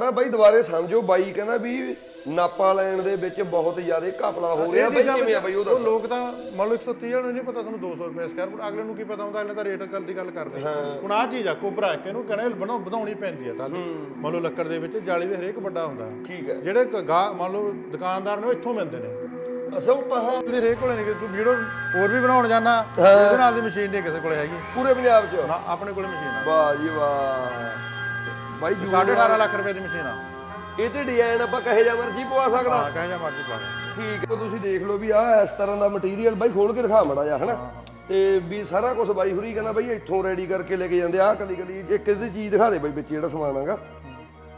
ਕਹਿੰਦਾ ਬਾਈ ਦੁਬਾਰੇ ਸਮਝੋ ਬਾਈ ਕਹਿੰਦਾ ਵੀ ਨਾਪਾ ਲੈਣ ਦੇ ਵਿੱਚ ਬਹੁਤ ਜ਼ਿਆਦਾ ਘਪਲਾ ਹੋ ਰਿਹਾ। ਬਾਈ ਕਿਵੇਂ ਆ ਬਾਈ ਉਹ ਦੱਸ ਲੋਕ ਤਾਂ ਮੰਨ ਲਓ 130 ਵਾਲੇ ਨੂੰ ਨਹੀਂ ਪਤਾ ਤੁਹਾਨੂੰ 200 ਰੁਪਏ ਸਕੁਅਰ ਫੁੱਟ ਅਗਲੇ ਨੂੰ ਕੀ ਪਤਾ ਹੁੰਦਾ ਅਗਲੇ ਤਾਂ ਰੇਟ ਗੱਲ ਦੀ ਗੱਲ ਕਰਦੇ ਹੁਣ ਆਹ ਚੀਜ਼ ਆ ਕੋਬਰਾ ਇੱਕ ਇਹਨੂੰ ਕਹਿੰਦੇ ਬਣਾਉ ਵਧਾਉਣੀ ਪੈਂਦੀ ਆ ਟਾਲੀ ਮੰਨ ਲਓ ਲੱਕੜ ਦੇ ਵਿੱਚ ਜਾਲੀ ਦੇ ਹਰੇਕ ਵੱਡਾ ਹੁੰਦਾ। ਠੀਕ ਹੈ। ਜਿਹੜੇ ਗਾਹ ਮੰਨ ਲਓ ਦੁਕਾਨਦਾਰ ਨੇ ਉਹ ਇੱਥੋਂ ਮਿਲਦੇ ਨੇ। ਉਹ ਤਾਂ ਹਾਂ। ਇਹਦੇ ਹਰੇਕ ਕੋਲੇ ਨਹੀਂ ਕਿ ਤੂੰ ਵੀਡੀਓ ਹੋਰ ਵੀ ਬਣਾਉਣ ਜਾਣਾ ਇਹਦੇ ਨਾਲ ਦੀ ਮਸ਼ੀਨ ਨਹੀਂ ਕਿਸੇ ਕੋਲੇ ਹੈਗੀ। ਪੂਰੇ ਪੰਜਾਬ 'ਚ? ਆਪਣੇ ਕੋਲੇ ਮਸ਼ੀਨ ਆ। ਵਾਹ ਜੀ ਵਾਹ। ਬਾਈ ਜੂ 18.5 ਲੱਖ ਰੁਪਏ ਦੀ ਮਸ਼ੀਨ ਆ। ਇਹ ਤੇ ਡਿਜ਼ਾਈਨ ਆਪਾਂ ਕਹੇ ਜਾ ਮਰਜ਼ੀ ਪਵਾ ਸਕਦਾ। ਹਾਂ ਕਹੇ ਜਾ ਮਰਜ਼ੀ ਪਾ ਠੀਕ ਹੈ ਤੁਸੀਂ ਦੇਖ ਲਓ ਵੀ ਆਹ ਇਸ ਤਰ੍ਹਾਂ ਦਾ ਮਟੀਰੀਅਲ ਬਾਈ ਖੋਲ ਕੇ ਦਿਖਾ ਮੜਾ ਜਾ ਹਨਾ? ਤੇ ਵੀ ਸਾਰਾ ਕੁਝ ਬਾਈ ਹੁਰੀ ਕਹਿੰਦਾ ਬਾਈ ਇੱਥੋਂ ਰੈਡੀ ਕਰਕੇ ਲੈ ਕੇ ਜਾਂਦੇ ਆਹ ਕਲੀ ਕਲੀ ਇੱਕ ਇਹਦੀ ਚੀਜ਼ ਦਿਖਾ ਦੇ ਬਾਈ ਵਿੱਚ ਜਿਹੜਾ ਸਮਾਨ ਹੈਗਾ।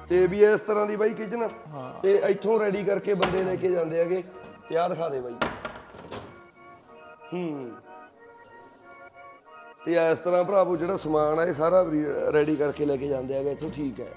ਤੇ ਵੀ ਇਸ ਤਰ੍ਹਾਂ ਦੀ ਬਾਈ ਕਿਚਨ ਤੇ ਇੱਥੋਂ ਰੈਡੀ ਕਰਕੇ ਬੰਦੇ ਲੈ ਕੇ ਜਾਂਦੇ ਹੈਗੇ ਤੇ ਆਹ ਦਿਖਾ ਦੇ ਬਾਈ। ਹੂੰ। ਤੇ ਇਸ ਤਰ੍ਹਾਂ ਭਰਾਵੋ, ਜਿਹੜਾ ਸਮਾਨ ਆ, ਇਹ ਸਾਰਾ ਰੈਡੀ ਕਰਕੇ ਲੈ ਕੇ ਜਾਂਦੇ ਆ ਵੀ ਇੱਥੋਂ ਠੀਕ ਹੈ।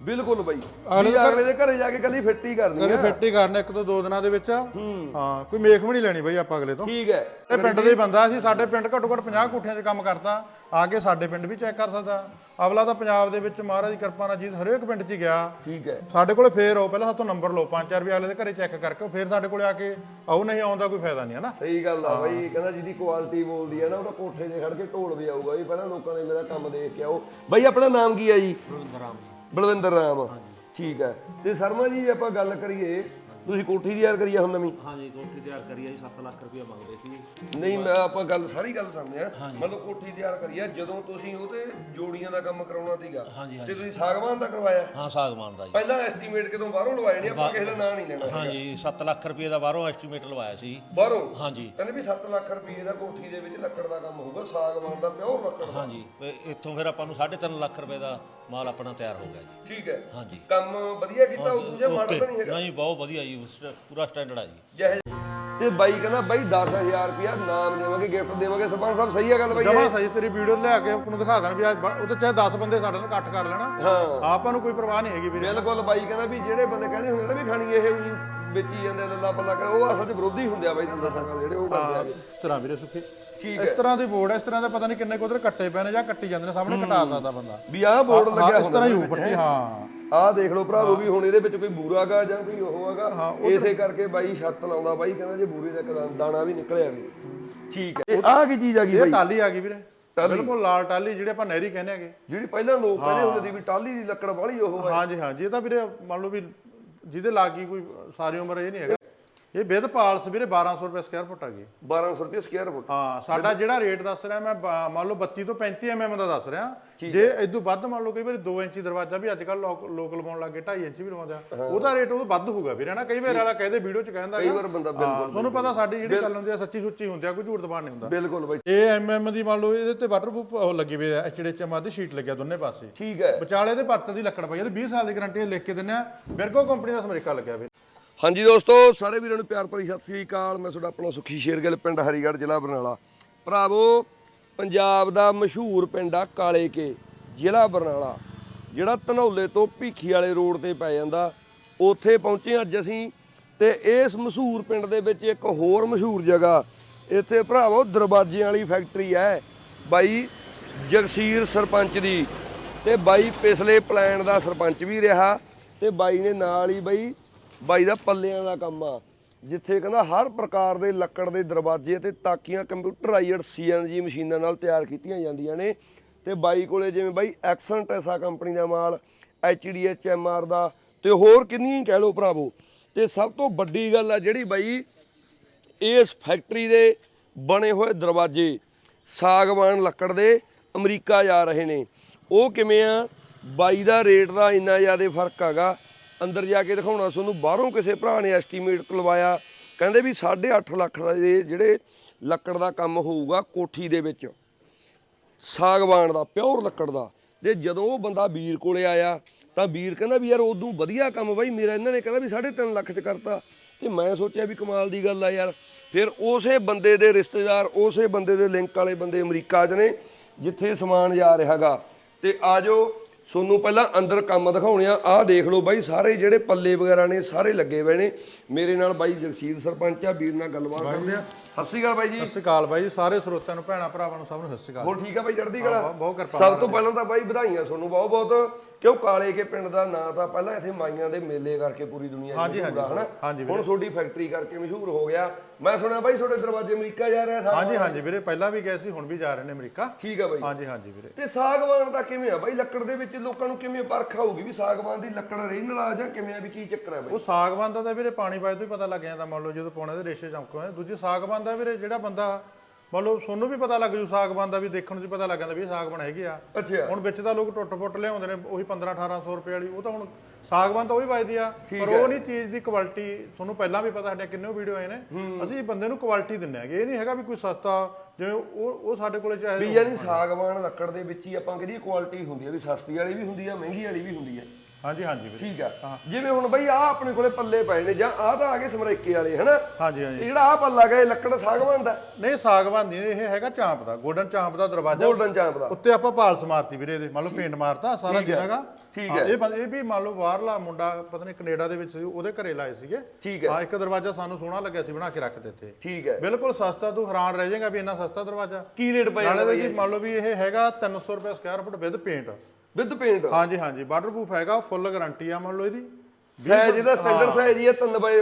ਬਿਲਕੁਲ ਬਾਈ। ਵੀ ਅਗਲੇ ਦੇ ਘਰੇ ਜਾ ਕੇ ਕੱਲੀ ਫਿੱਟ ਹੀ ਕਰਨੀ ਹੈ ਫਿੱਟ ਹੀ ਕਰਨਾ ਇੱਕ ਤੋਂ ਦੋ ਦਿਨਾਂ ਦੇ ਵਿੱਚ। ਹਾਂ। ਕੋਈ ਮੇਖ ਵੀ ਨਹੀਂ ਲੈਣੀ ਬਈ ਆਪਾਂ ਅਗਲੇ ਤੋਂ। ਠੀਕ ਹੈ। ਇਹ ਪਿੰਡ ਦਾ ਹੀ ਬੰਦਾ ਸੀ ਸਾਡੇ ਪਿੰਡ ਘੱਟੋ ਘੱਟ 50 ਕੋਠੀਆਂ 'ਚ ਕੰਮ ਕਰਦਾ। ਆ ਕੇ ਸਾਡੇ ਪਿੰਡ ਵੀ ਚੈੱਕ ਕਰ ਸਕਦਾ। ਅਗਲਾ ਤਾਂ ਪੰਜਾਬ ਦੇ ਵਿੱਚ ਮਹਾਰਾਜ ਦੀ ਕਿਰਪਾ ਨਾਲ ਜੀ ਹਰੇਕ ਪਿੰਡ 'ਚ ਹੀ ਗਿਆ। ਠੀਕ ਹੈ। ਸਾਡੇ ਕੋਲੇ ਫੇਰ ਆਓ ਪਹਿਲਾਂ ਸਾਤੋਂ ਨੰਬਰ ਲਓ ਪੰਜ ਚਾਰ ਵੀ ਅਗਲੇ ਦੇ ਘਰੇ ਚੈੱਕ ਕਰਕੇ ਫੇਰ ਸਾਡੇ ਕੋਲੇ ਆ ਕੇ ਆਓ ਨਹੀਂ ਆਉਂਦਾ ਕੋਈ ਫਾਇਦਾ ਨਹੀਂ ਹੈ ਨਾ। ਸਹੀ ਗੱਲ ਆ ਬਾਈ ਕਹਿੰਦਾ ਜਿਹਦੀ ਕੁਆਲਿਟੀ ਬੋਲਦੀ ਹੈ ਨਾ ਉਹਦਾ ਕੋਠੇ 'ਤੇ ਖੜ ਕੇ ਢੋਲ ਵਜਾਊਗਾ ਵੀ ਪਹਿਲਾਂ ਲੋਕਾਂ ਨੇ ਮੇਰਾ ਕੰਮ ਦੇਖ ਕੇ ਆਓ। ਬਾਈ ਆਪਣਾ ਨਾਮ ਕੀ ਹੈ ਜੀ? ਬਲਵਿੰਦਰ ਰਾਮ ਬਲਵਿੰਦਰ ਰਾਮ। ਠੀਕ ਹੈ। ਤੇ ਸ਼ਰਮਾ ਜੀ ਜੇ ਆਪਾਂ ਗੱਲ ਕਰੀਏ ਤੁਸੀਂ ਕੋਠੀ ਦੀ ਯਾਰ ਕਰੀਏ ਹੁਣ ਨਵੀਂ? ਹਾਂਜੀ ਕੋਠੀ ਤਿਆਰ ਕਰੀ ਆ ਜੀ 7 ਲੱਖ ਰੁਪਏ ਮੰਗਦੇ ਸੀ। ਨਹੀਂ ਮੈਂ ਆਪਾਂ ਗੱਲ ਸਾਰੀ ਗੱਲ ਸਮਝਿਆ। ਮਤਲਬ ਕੋਠੀ ਤਿਆਰ ਕਰੀ ਆ ਜਦੋਂ ਤੁਸੀਂ ਉਹਤੇ ਜੋੜੀਆਂ ਦਾ ਕੰਮ ਕਰਾਉਣਾ ਸੀਗਾ ਤੇ ਤੁਸੀਂ ਸਾਗਵਾਨ ਦਾ ਕਰਵਾਇਆ। ਹਾਂ ਸਾਗਵਾਨ ਦਾ ਜੀ। ਪਹਿਲਾਂ ਐਸਟੀਮੇਟ ਕਿਦੋਂ ਬਾਹਰੋਂ ਲਵਾਏ ਨੇ ਆਪਾਂ ਕਿਸੇ ਦਾ ਨਾਂ ਨਹੀਂ ਲੈਣਾ ਹਾਂਜੀ 7 ਲੱਖ ਰੁਪਏ ਦਾ ਬਾਹਰੋਂ ਐਸਟੀਮੇਟ ਲਵਾਇਆ ਸੀ। ਬਾਹਰੋਂ? ਹਾਂਜੀ। ਕਹਿੰਦੇ ਵੀ 7 ਲੱਖ ਰੁਪਏ ਦਾ ਕੋਠੀ ਦੇ ਵਿੱਚ ਲੱਕੜ ਦਾ ਕੰਮ ਹੋਊਗਾ ਸਾਗਵਾਨ ਦਾ ਪਿਓਰ ਲੱਕੜ ਦਾ। ਹਾਂਜੀ ਤੇ ਇੱਥੋਂ ਫਿਰ ਆਪਾਂ ਨੂੰ 3.5 ਲੱਖ ਰੁਪਏ ਦਾ ਮਾਲ ਆਪਣਾ ਤਿਆਰ ਹੋ ਗਿਆ ਜੀ। ਠੀਕ ਹੈ। ਹਾਂਜੀ। ਕੰਮ ਵਧੀਆ ਕੀਤਾ ਉਹ ਦੂਜਾ ਮਾੜਾ ਤਾਂ ਨਹੀਂ ਹੈਗਾ। ਨਹੀਂ ਬਹੁਤ ਵਧੀਆ ਜੀ ਸਟ- ਪੂਰਾ ਸਟੈਂਡਰਡ ਆ ਜੀ। ਜਿਹੇ ਤੇ ਬਾਈ ਕਹਿੰਦਾ ਬਾਈ 10000 ਰੁਪਿਆ ਨਾਮ ਦੇਵਾਂਗੇ ਗਿਫਟ ਦੇਵਾਂਗੇ। ਸਰਪੰਚ ਸਾਹਿਬ ਸਹੀ ਹੈ ਗੱਲ ਬਾਈ ਜਮਾ ਸਹੀ ਤੇਰੀ ਵੀਡੀਓ ਲਿਆ ਕੇ ਆਪਾਂ ਨੂੰ ਦਿਖਾ ਦੇਣ ਵੀ ਅੱਜ ਬ- ਉਹਦੇ ਚਾਹੇ 10 ਬੰਦੇ ਸਾਡੇ ਨਾਲ ਇਕੱਠ ਕਰ ਲੈਣਾ। ਹਾਂ। ਆਪਾਂ ਨੂੰ ਕੋਈ ਪਰਵਾਹ ਨਹੀਂ ਹੈਗੀ ਵੀਰੇ। ਬਿਲਕੁਲ ਬਾਈ ਕਹਿੰਦਾ ਵੀ ਜਿਹੜੇ ਬੰਦੇ ਕਹਿੰਦੇ ਹੁੰਦੇ ਨੇ ਵੀ ਖਾਣੀ ਇਹ ਵੀ ਵੇਚੀ ਜਾਂਦੇ ਲੱਲਾ ਪੱਲਾ ਕਰ ਉਹ ਅਸਲ 'ਚ ਵਿਰੋਧੀ ਹੁੰਦੇ ਆ ਬਾਈ ਤੁਹਾਨੂੰ ਦੱਸਾਂਗਾ ਜਿਹੜੇ ਉਹ ਕਰਦੇ ਇਸ ਤਰ੍ਹਾਂ ਵੀਰੇ ਸੁਖੀ। ਇਸ ਤਰ੍ਹਾਂ ਦੀ ਬੋਰਡ ਹੈ ਇਸ ਤਰ੍ਹਾਂ ਦਾ ਪਤਾ ਨਹੀਂ ਕਿੰਨੇ ਕੁ ਕੱਟੇ ਪਏ ਨੇ ਜਾਂ ਕੱਟੀ ਜਾਂਦੇ ਨੇ ਸਾਹਮਣੇ ਕਟਾ ਸਕਦਾ ਬੰਦਾ। ਵੀ ਆਹ ਬੋਰਡ ਲੱਗਿਆ ਇਸ ਹੁੰਦਾ ਤਰ੍ਹਾਂ ਹੀ ਹੋਊ ਪੱਟੀ ਹਾਂ? ਆਹ ਦੇਖ ਲਓ ਭਰਾਵੋ ਵੀ ਹੁਣ ਇਹਦੇ ਵਿੱਚ ਕੋਈ ਬੂਰਾਗਾ ਜਾਂ ਕੋਈ ਉਹ ਹੈਗਾ ਇਸੇ ਕਰਕੇ ਬਾਈ ਛੱਤ ਲਾਉਂਦਾ ਬਾਈ ਕਹਿੰਦਾ ਜੇ ਬੂਰੇ ਦਾ ਇੱਕ ਦਾ- ਦਾਣਾ ਵੀ ਨਿਕਲਿਆ ਵੀ। ਠੀਕ ਹੈ। ਇਹ ਆਹ ਕੀ ਚੀਜ਼ ਆ ਗਈ ਇਹ ਬਾਈ? ਟਾਲੀ ਆ ਗਈ ਵੀਰੇ। ਬਿਲਕੁਲ ਲਾਲ ਟਾਲੀ ਜਿਹੜੇ ਆਪਾਂ ਨਹਿਰੀ ਕਹਿੰਦੇ ਹੈਗੇ। ਜਿਹੜੀ ਪਹਿਲਾਂ ਲੋਕ ਕਹਿੰਦੇ ਹੁੰਦੇ ਸੀ ਵੀ ਟਾਲੀ ਦੀ ਲੱਕੜ ਵਾਲੀ ਉਹ ਹੈ ਹਾਂਜੀ ਹਾਂਜੀ ਇਹ ਤਾਂ ਵੀਰੇ ਮੰਨ ਲਓ ਵੀ ਜਿਹਦੇ ਲਾਗੀ ਕੋਈ ਸਾਰੀ ਉਮਰ ਇਹ ਨਹੀਂ ਹੈਗਾ। ਇਹ ਵਿਦ ਪਾਲਸ ਵੀਰੇ 1200 ਰੁਪਏ ਸਕੁਅਰ ਫੁੱਟ ਆ ਗਈ। 1200 ਰੁਪਏ ਸਕੁਅਰ ਫੁੱਟ ਹਾਂ ਸਾਡਾ ਜਿਹੜਾ ਰੇਟ ਦੱਸ ਰਿਹਾ ਮੈਂ ਬ- ਮੰਨ ਲਓ 32 ਤੋਂ 35 ਐਮਐਮ ਦਾ ਦੱਸ ਰਿਹਾ। ਜੇ ਇਦੋਂ ਵੱਧ ਮੰਨ ਲਓ ਕਈ ਵਾਰੀ 2 ਇੰਚੀ ਦਰਵਾਜ਼ਾ ਵੀ ਅੱਜ ਕੱਲ ਲੋਕ ਲਵਾਉਣ ਲੱਗੇ 2.5 ਇੰਚ ਵੀ ਲਵਾਉਂਦੇ ਆ। ਉਹਦਾ ਰੇਟ ਉਹ ਵੱਧ ਹੋਊਗਾ ਵੀਰੇ ਨਾ? ਕਈ ਵਾਰ ਵਾਲਾ ਕਹਿੰਦੇ ਵੀਡੀਓ ਚ ਕਹਿੰਦਾ ਕਈ ਵਾਰ ਬੰਦਾ ਬਿਲਕੁਲ ਤੁਹਾਨੂੰ ਪਤਾ ਸਾਡੀ ਜਿਹੜੀ ਗੱਲ ਹੁੰਦੀ ਆ ਸੱਚੀ ਸੁੱਚੀ ਹੁੰਦੀ ਆ ਕੋਈ ਝੂਠ ਦਬਾਣ ਨਹੀਂ ਹੁੰਦਾ। ਬਿਲਕੁਲ ਬਾਈ। ਇਹ ਐਮਐਮ ਦੀ ਮੰਨ ਲਓ ਇਹਦੇ ਤੇ ਵਾਟਰਪ੍ਰੂਫ ਉਹ ਲੱਗੀ ਹੋਈ ਹੈ ਐਚਡੀਐਚਐਮ ਦੀ ਸ਼ੀਟ ਲੱਗਿਆ ਦੋਨੇ ਪਾਸੇ। ਠੀਕ ਹੈ। ਵਿਚਾਲੇ ਦੇ ਭਰਤ ਦੀ ਲੱਕੜ ਪਈ ਹੈ 20 ਸਾਲ ਦੀ ਗਾਰੰਟੀ ਲਿਖ ਕੇ ਦਿੰਨੇ ਆ ਬਿਰਗੋ ਕੰਪਨੀ ਦਾ ਅਮਰੀਕਾ ਲੱਗਿਆ ਵੀ ਹਾਂਜੀ ਦੋਸਤੋ, ਸਾਰੇ ਵੀਰਾਂ ਨੂੰ ਪਿਆਰ ਭਰੀ ਸਤਿ ਸ੍ਰੀ ਅਕਾਲ। ਮੈਂ ਤੁਹਾਡਾ ਆਪਣਾ ਸੁਖੀ ਸ਼ੇਰਗਿੱਲ, ਪਿੰਡ ਹਰੀਗੜ੍ਹ, ਜ਼ਿਲ੍ਹਾ ਬਰਨਾਲਾ। ਭਰਾਵੋ, ਪੰਜਾਬ ਦਾ ਮਸ਼ਹੂਰ ਪਿੰਡ ਆ ਕਾਲੇ ਕੇ, ਜ਼ਿਲ੍ਹਾ ਬਰਨਾਲਾ। ਜਿਹੜਾ ਧਨੌਲੇ ਤੋਂ ਭੀਖੀ ਵਾਲੇ ਰੋਡ ਤੇ ਪੈ ਜਾਂਦਾ, ਉੱਥੇ ਪਹੁੰਚੇ ਅੱਜ ਅਸੀਂ। ਤੇ ਇਸ ਮਸ਼ਹੂਰ ਪਿੰਡ ਦੇ ਵਿੱਚ ਇੱਕ ਹੋਰ ਮਸ਼ਹੂਰ ਜਗ੍ਹਾ, ਇੱਥੇ ਭਰਾਵੋ, ਦਰਵਾਜ਼ਿਆਂ ਵਾਲੀ ਫੈਕਟਰੀ ਹੈ। ਬਾਈ ਜਗਸੀਰ ਸਰਪੰਚ ਦੀ। ਤੇ ਬਾਈ ਪਿਛਲੇ ਪਲਾਨ ਦਾ ਸਰਪੰਚ ਵੀ ਰਿਹਾ। ਤੇ ਬਾਈ ਨੇ ਨਾਲ ਹੀ ਬਾਈ ਬਾਈ ਦਾ ਪੱਲਿਆਂ ਦਾ ਕੰਮ ਆ। ਜਿੱਥੇ ਕਹਿੰਦਾ ਹਰ ਪ੍ਰਕਾਰ ਦੇ ਲੱਕੜ ਦੇ ਦਰਵਾਜ਼ੇ ਤੇ ਤਾਕੀਆਂ ਕੰਪਿਊਟਰਾਈਜ਼ਡ ਸੀਐਨਜੀ ਮਸ਼ੀਨਾਂ ਨਾਲ ਤਿਆਰ ਕੀਤੀਆਂ ਜਾਂਦੀਆਂ ਨੇ। ਤੇ ਬਾਈ ਕੋਲੇ ਜਿਵੇਂ ਬਾਈ ਐਕਸਨ ਟੈਸਾ ਕੰਪਨੀ ਦਾ ਮਾਲ ਐਚਡੀਐਚਐਮਆਰ ਦਾ, ਤੇ ਹੋਰ ਕਿੰਨੀ ਕਹਿ ਲਓ ਭਰਾਵੋ। ਤੇ ਸਭ ਤੋਂ ਵੱਡੀ ਗੱਲ ਆ ਜਿਹੜੀ ਬਾਈ, ਇਸ ਫੈਕਟਰੀ ਦੇ ਬਣੇ ਹੋਏ ਦਰਵਾਜ਼ੇ, ਸਾਗਵਾਨ ਲੱਕੜ ਦੇ ਅਮਰੀਕਾ ਜਾ ਰਹੇ ਨੇ। ਉਹ ਕਿਵੇਂ ਆ? ਬਾਈ ਦਾ ਰੇਟ ਦਾ ਇੰਨਾ ਜ਼ਿਆਦਾ ਫ਼ਰਕ ਹੈਗਾ। ਅੰਦਰ ਜਾ ਕੇ ਦਿਖਾਉਣਾ ਤੁਹਾਨੂੰ, ਬਾਹਰੋਂ ਕਿਸੇ ਭਰਾ ਨੇ ਐਸਟੀਮੇਟ ਲਵਾਇਆ ਕਹਿੰਦੇ ਵੀ 8.5 ਲੱਖ ਦਾ ਜਿਹੜੇ ਲੱਕੜ ਦਾ ਕੰਮ ਹੋਊਗਾ ਕੋਠੀ ਦੇ ਵਿੱਚ, ਸਾਗਵਾਨ ਦਾ, ਪਿਓਰ ਲੱਕੜ ਦਾ। ਤੇ ਜਦੋਂ ਉਹ ਬੰਦਾ ਵੀਰ ਕੋਲੇ ਆਇਆ, ਤਾਂ ਵੀਰ ਕਹਿੰਦਾ ਵੀ ਯਾਰ ਉਦੋਂ ਵਧੀਆ ਕੰਮ ਬਾਈ, ਮੇਰਾ ਇਹਨਾਂ ਨੇ ਕਹਿੰਦਾ ਵੀ 3.5 ਲੱਖ ਚ ਕਰਤਾ। ਤੇ ਮੈਂ ਸੋਚਿਆ ਵੀ ਕਮਾਲ ਦੀ ਗੱਲ ਆ ਯਾਰ। ਫਿਰ ਉਸੇ ਬੰਦੇ ਦੇ ਰਿਸ਼ਤੇਦਾਰ, ਉਸੇ ਬੰਦੇ ਦੇ ਲਿੰਕ ਵਾਲੇ ਬੰਦੇ ਅਮਰੀਕਾ 'ਚ ਨੇ, ਜਿੱਥੇ ਸਮਾਨ ਜਾ ਰਿਹਾਗਾ ਤੇ ਆਜੋ ਤੁਹਾਨੂੰ ਪਹਿਲਾਂ ਅੰਦਰ ਕੰਮ ਦਿਖਾਉਣੇ ਆ ਆਹ ਦੇਖ ਲਓ ਬਾਈ ਸਾਰੇ ਜਿਹੜੇ ਪੱਲੇ ਵਗੈਰਾ ਨੇ ਸਾਰੇ ਲੱਗੇ ਹੋਏ ਨੇ। ਮੇਰੇ ਨਾਲ ਬਾਈ ਜਗਸੀਰ ਸਰਪੰਚ ਆ ਵੀਰ ਨਾਲ ਗੱਲਬਾਤ ਕਰਦੇ ਆ। ਸਤਿ ਸ਼੍ਰੀ ਅਕਾਲ ਬਾਈ ਜੀ। ਸਤਿ ਸ਼੍ਰੀ ਅਕਾਲ ਬਾਈ ਜੀ ਸਾਰੇ ਸਰੋਤਿਆਂ ਨੂੰ ਭੈਣਾ ਭਰਾਵਾਂ ਨੂੰ ਸਭ ਨੂੰ ਸਤਿ ਸ਼੍ਰੀ ਅਕਾਲ। ਹੋਰ ਠੀਕ ਆ ਬਾਈ ਚੜ੍ਹਦੀ ਕਲਾ? ਬਹੁਤ ਕਿਰਪਾ ਸਭ ਤੋਂ ਪਹਿਲਾਂ ਤਾਂ ਬਾਈ ਵਧਾਈਆਂ ਤੁਹਾਨੂੰ ਬਹੁਤ ਬਹੁਤ ਕਿਉਂ ਕਾਲੇ ਕੇ ਪਿੰਡ ਦਾ ਨਾਂ ਤਾਂ ਪਹਿਲਾਂ ਇੱਥੇ ਮਾਈਆਂ ਦੇ ਮੇਲੇ ਕਰਕੇ ਪੂਰੀ ਦੁਨੀਆ ਹਾਂਜੀ, ਮਸ਼ਹੂਰ ਆ, ਹਾਂਜੀ, ਹਨਾ? ਹੁਣ ਤੁਹਾਡੀ ਫੈਕਟਰੀ ਕਰਕੇ ਮਸ਼ਹੂਰ ਹੋ ਗਿਆ। ਮੈਂ ਸੁਣਿਆ ਬਾਈ ਤੁਹਾਡੇ ਦਰਵਾਜ਼ੇ ਅਮਰੀਕਾ ਜਾ ਰਿਹਾ ਸਾਰਾ। ਹਾਂਜੀ ਹਾਂਜੀ ਵੀਰੇ ਪਹਿਲਾਂ ਵੀ ਗਏ ਸੀ ਹੁਣ ਵੀ ਜਾ ਰਹੇ ਨੇ ਅਮਰੀਕਾ। ਠੀਕ ਆ ਬਾਈ। ਹਾਂਜੀ ਹਾਂਜੀ ਵੀਰੇ। ਤੇ ਸਾਗਵਾਨ ਦਾ ਕਿਵੇਂ ਆ ਬਾਈ? ਲੱਕੜ ਦੇ ਵਿੱਚ ਲੋਕਾਂ ਨੂੰ ਕਿਵੇਂ ਪਰਖ ਆਊਗੀ ਵੀ ਸਾਗਵਾਨ ਦੀ ਲੱਕੜ ਰੀਨਲ ਆ ਜਾਂ ਕਿਵੇਂ ਆ ਵੀ ਕੀ ਚੱਕਰ ਆ ਬਾਈ? ਉਹ ਸਾਗਵਾਨ ਦਾ ਤਾਂ ਵੀਰੇ ਪਾਣੀ ਪਾਏ ਤੋਂ ਹੀ ਪਤਾ ਲੱਗ ਜਾਂਦਾ ਮੰਨ ਲਓ ਜਦੋਂ ਪਾਉਣੇ ਦੇ ਰੇਸ਼ੇ ਚਮਕਦੇ ਦੂਜੀ ਸਾਗਵਾਨ ਦਾ ਵੀਰੇ ਜਿਹੜਾ ਬੰਦਾ ਮੰਨ ਲਓ ਤੁਹਾਨੂੰ ਵੀ ਪਤਾ ਲੱਗ ਜੂ ਸਾਗਵਾਨ ਦਾ ਵੀ ਦੇਖਣ ਨੂੰ ਵੀ ਪਤਾ ਲੱਗ ਜਾਂਦਾ ਵੀ ਇਹ ਸਾਗਵਾਨ ਹੈਗੀ ਆ। ਅੱਛਾ। ਹੁਣ ਵਿੱਚ ਤਾਂ ਲੋਕ ਟੁੱਟ ਫੁੱਟ ਲਿਆਉਂਦੇ ਨੇ ਉਹੀ 15 1800 ਰੁਪਏ ਵਾਲੀ ਉਹ ਤਾਂ ਹੁਣ ਸਾਗਵਾਨ ਤਾਂ ਉਹੀ ਵੱਜਦੀ ਆ। ਪਰ ਉਹ ਨਹੀਂ ਚੀਜ਼ ਦੀ ਕੁਆਲਿਟੀ ਤੁਹਾਨੂੰ ਪਹਿਲਾਂ ਵੀ ਪਤਾ ਸਾਡੇ ਕਿੰਨੇ ਵੀਡੀਓ ਆਏ ਨੇ। ਅਸੀਂ ਬੰਦੇ ਨੂੰ ਕੁਆਲਿਟੀ ਦਿੰਨੇ ਆਗੇ ਇਹ ਨਹੀਂ ਹੈਗਾ ਵੀ ਕੋਈ ਸਸਤਾ ਜਿਵੇਂ ਉਹ ਉਹ ਸਾਡੇ ਕੋਲੇ ਵੀ ਚਾਹੇ ਯਾਨੀ ਸਾਗਵਾਨ ਲੱਕੜ ਦੇ ਵਿੱਚ ਹੀ ਆਪਾਂ ਕਹਦੀ ਕੁਆਲਿਟੀ ਹੁੰਦੀ ਆ ਵੀ ਸਸਤੀ ਵਾਲੀ ਵੀ ਹੁੰਦੀ ਆ ਮਹਿੰਗੀ ਵਾਲੀ ਵੀ ਹੁੰਦੀ ਆ। ਹਾਂਜੀ ਹਾਂਜੀ ਵੀਰੇ। ਠੀਕ ਆ। ਜਿਵੇਂ ਹੁਣ ਬਈ ਆ ਆਪਣੇ ਕੋਲੇ ਪੱਲੇ ਪਏ ਨੇ ਜਾਂ ਆ ਤਾਂ ਆ ਗਏ ਸਮਰੇਕੇ ਵਾਲੇ ਹਨਾ? ਹਾਂਜੀ ਹਾਂਜੀ। ਜਿਹੜਾ ਆ ਪੱਲਾ ਇਹ ਲੱਕੜ ਸਾਗਵਾਨ ਦਾ? ਨਹੀਂ ਸਾਗਵਾਨ ਨਹੀਂ ਇਹ ਹੈਗਾ ਚਾਂਪ ਦਾ 골ਡਨ ਚਾਂਪ ਦਾ ਦਰਵਾਜ਼ਾ। ਗੋਲਡਨ ਚਾਂਪ ਦਾ। ਉੱਤੇ ਆਪਾਂ ਪਾਲਸ ਮਾਰਤੀ ਵੀਰੇ ਇਹਦੇ ਮੰਨ ਲਓ ਫੇਂਟ ਮਾਰਤਾ ਸਾਰਾ ਠੀਕ ਹੈ, ਇਹ ਇਹ ਵੀ ਮੰਨ ਲਓ ਬਾਹਰਲਾ ਮੁੰਡਾ ਪਤਾ ਨਹੀਂ ਕੈਨੇਡਾ ਦੇ ਵਿੱਚ ਸੀ ਉਹਦੇ ਘਰੇ ਲਾਏ ਸੀਗੇ। ਠੀਕ ਹੈ। ਹਾਂ ਇੱਕ ਦਰਵਾਜ਼ਾ ਸਾਨੂੰ ਸੋਹਣਾ ਲੱਗਿਆ ਸੀ ਬਣਾ ਕੇ ਰੱਖ ਦਿੱਤੇ। ਠੀਕ ਹੈ। ਬਿਲਕੁਲ ਸਸਤਾ ਤੂੰ ਹੈਰਾਨ ਰਹਿ ਜਾਏਗਾ ਵੀ ਇੰਨਾ ਸਸਤਾ ਦਰਵਾਜ਼ਾ। ਕੀ ਰੇਟ ਪਏ ਨਾਲੇ ਜੀ ਮੰਨ ਲਓ ਵੀ ਇਹ ਹੈਗਾ 300 ਰੁਪਏ square foot with paint with paint ਹਾਂਜੀ ਹਾਂਜੀ ਵਾਟਰਪ੍ਰੂਫ ਹੈਗਾ ਫੁੱਲ ਗਾਰੰਟੀ ਆ ਮੰਨ ਲਓ ਇਹਦੀ। ਸਾਈਜ਼ ਇਹਦਾ ਸਟੈਂਡਰਡ ਸਾਈਜ਼ ਹੀ। ਆ 3 ਬਾਈ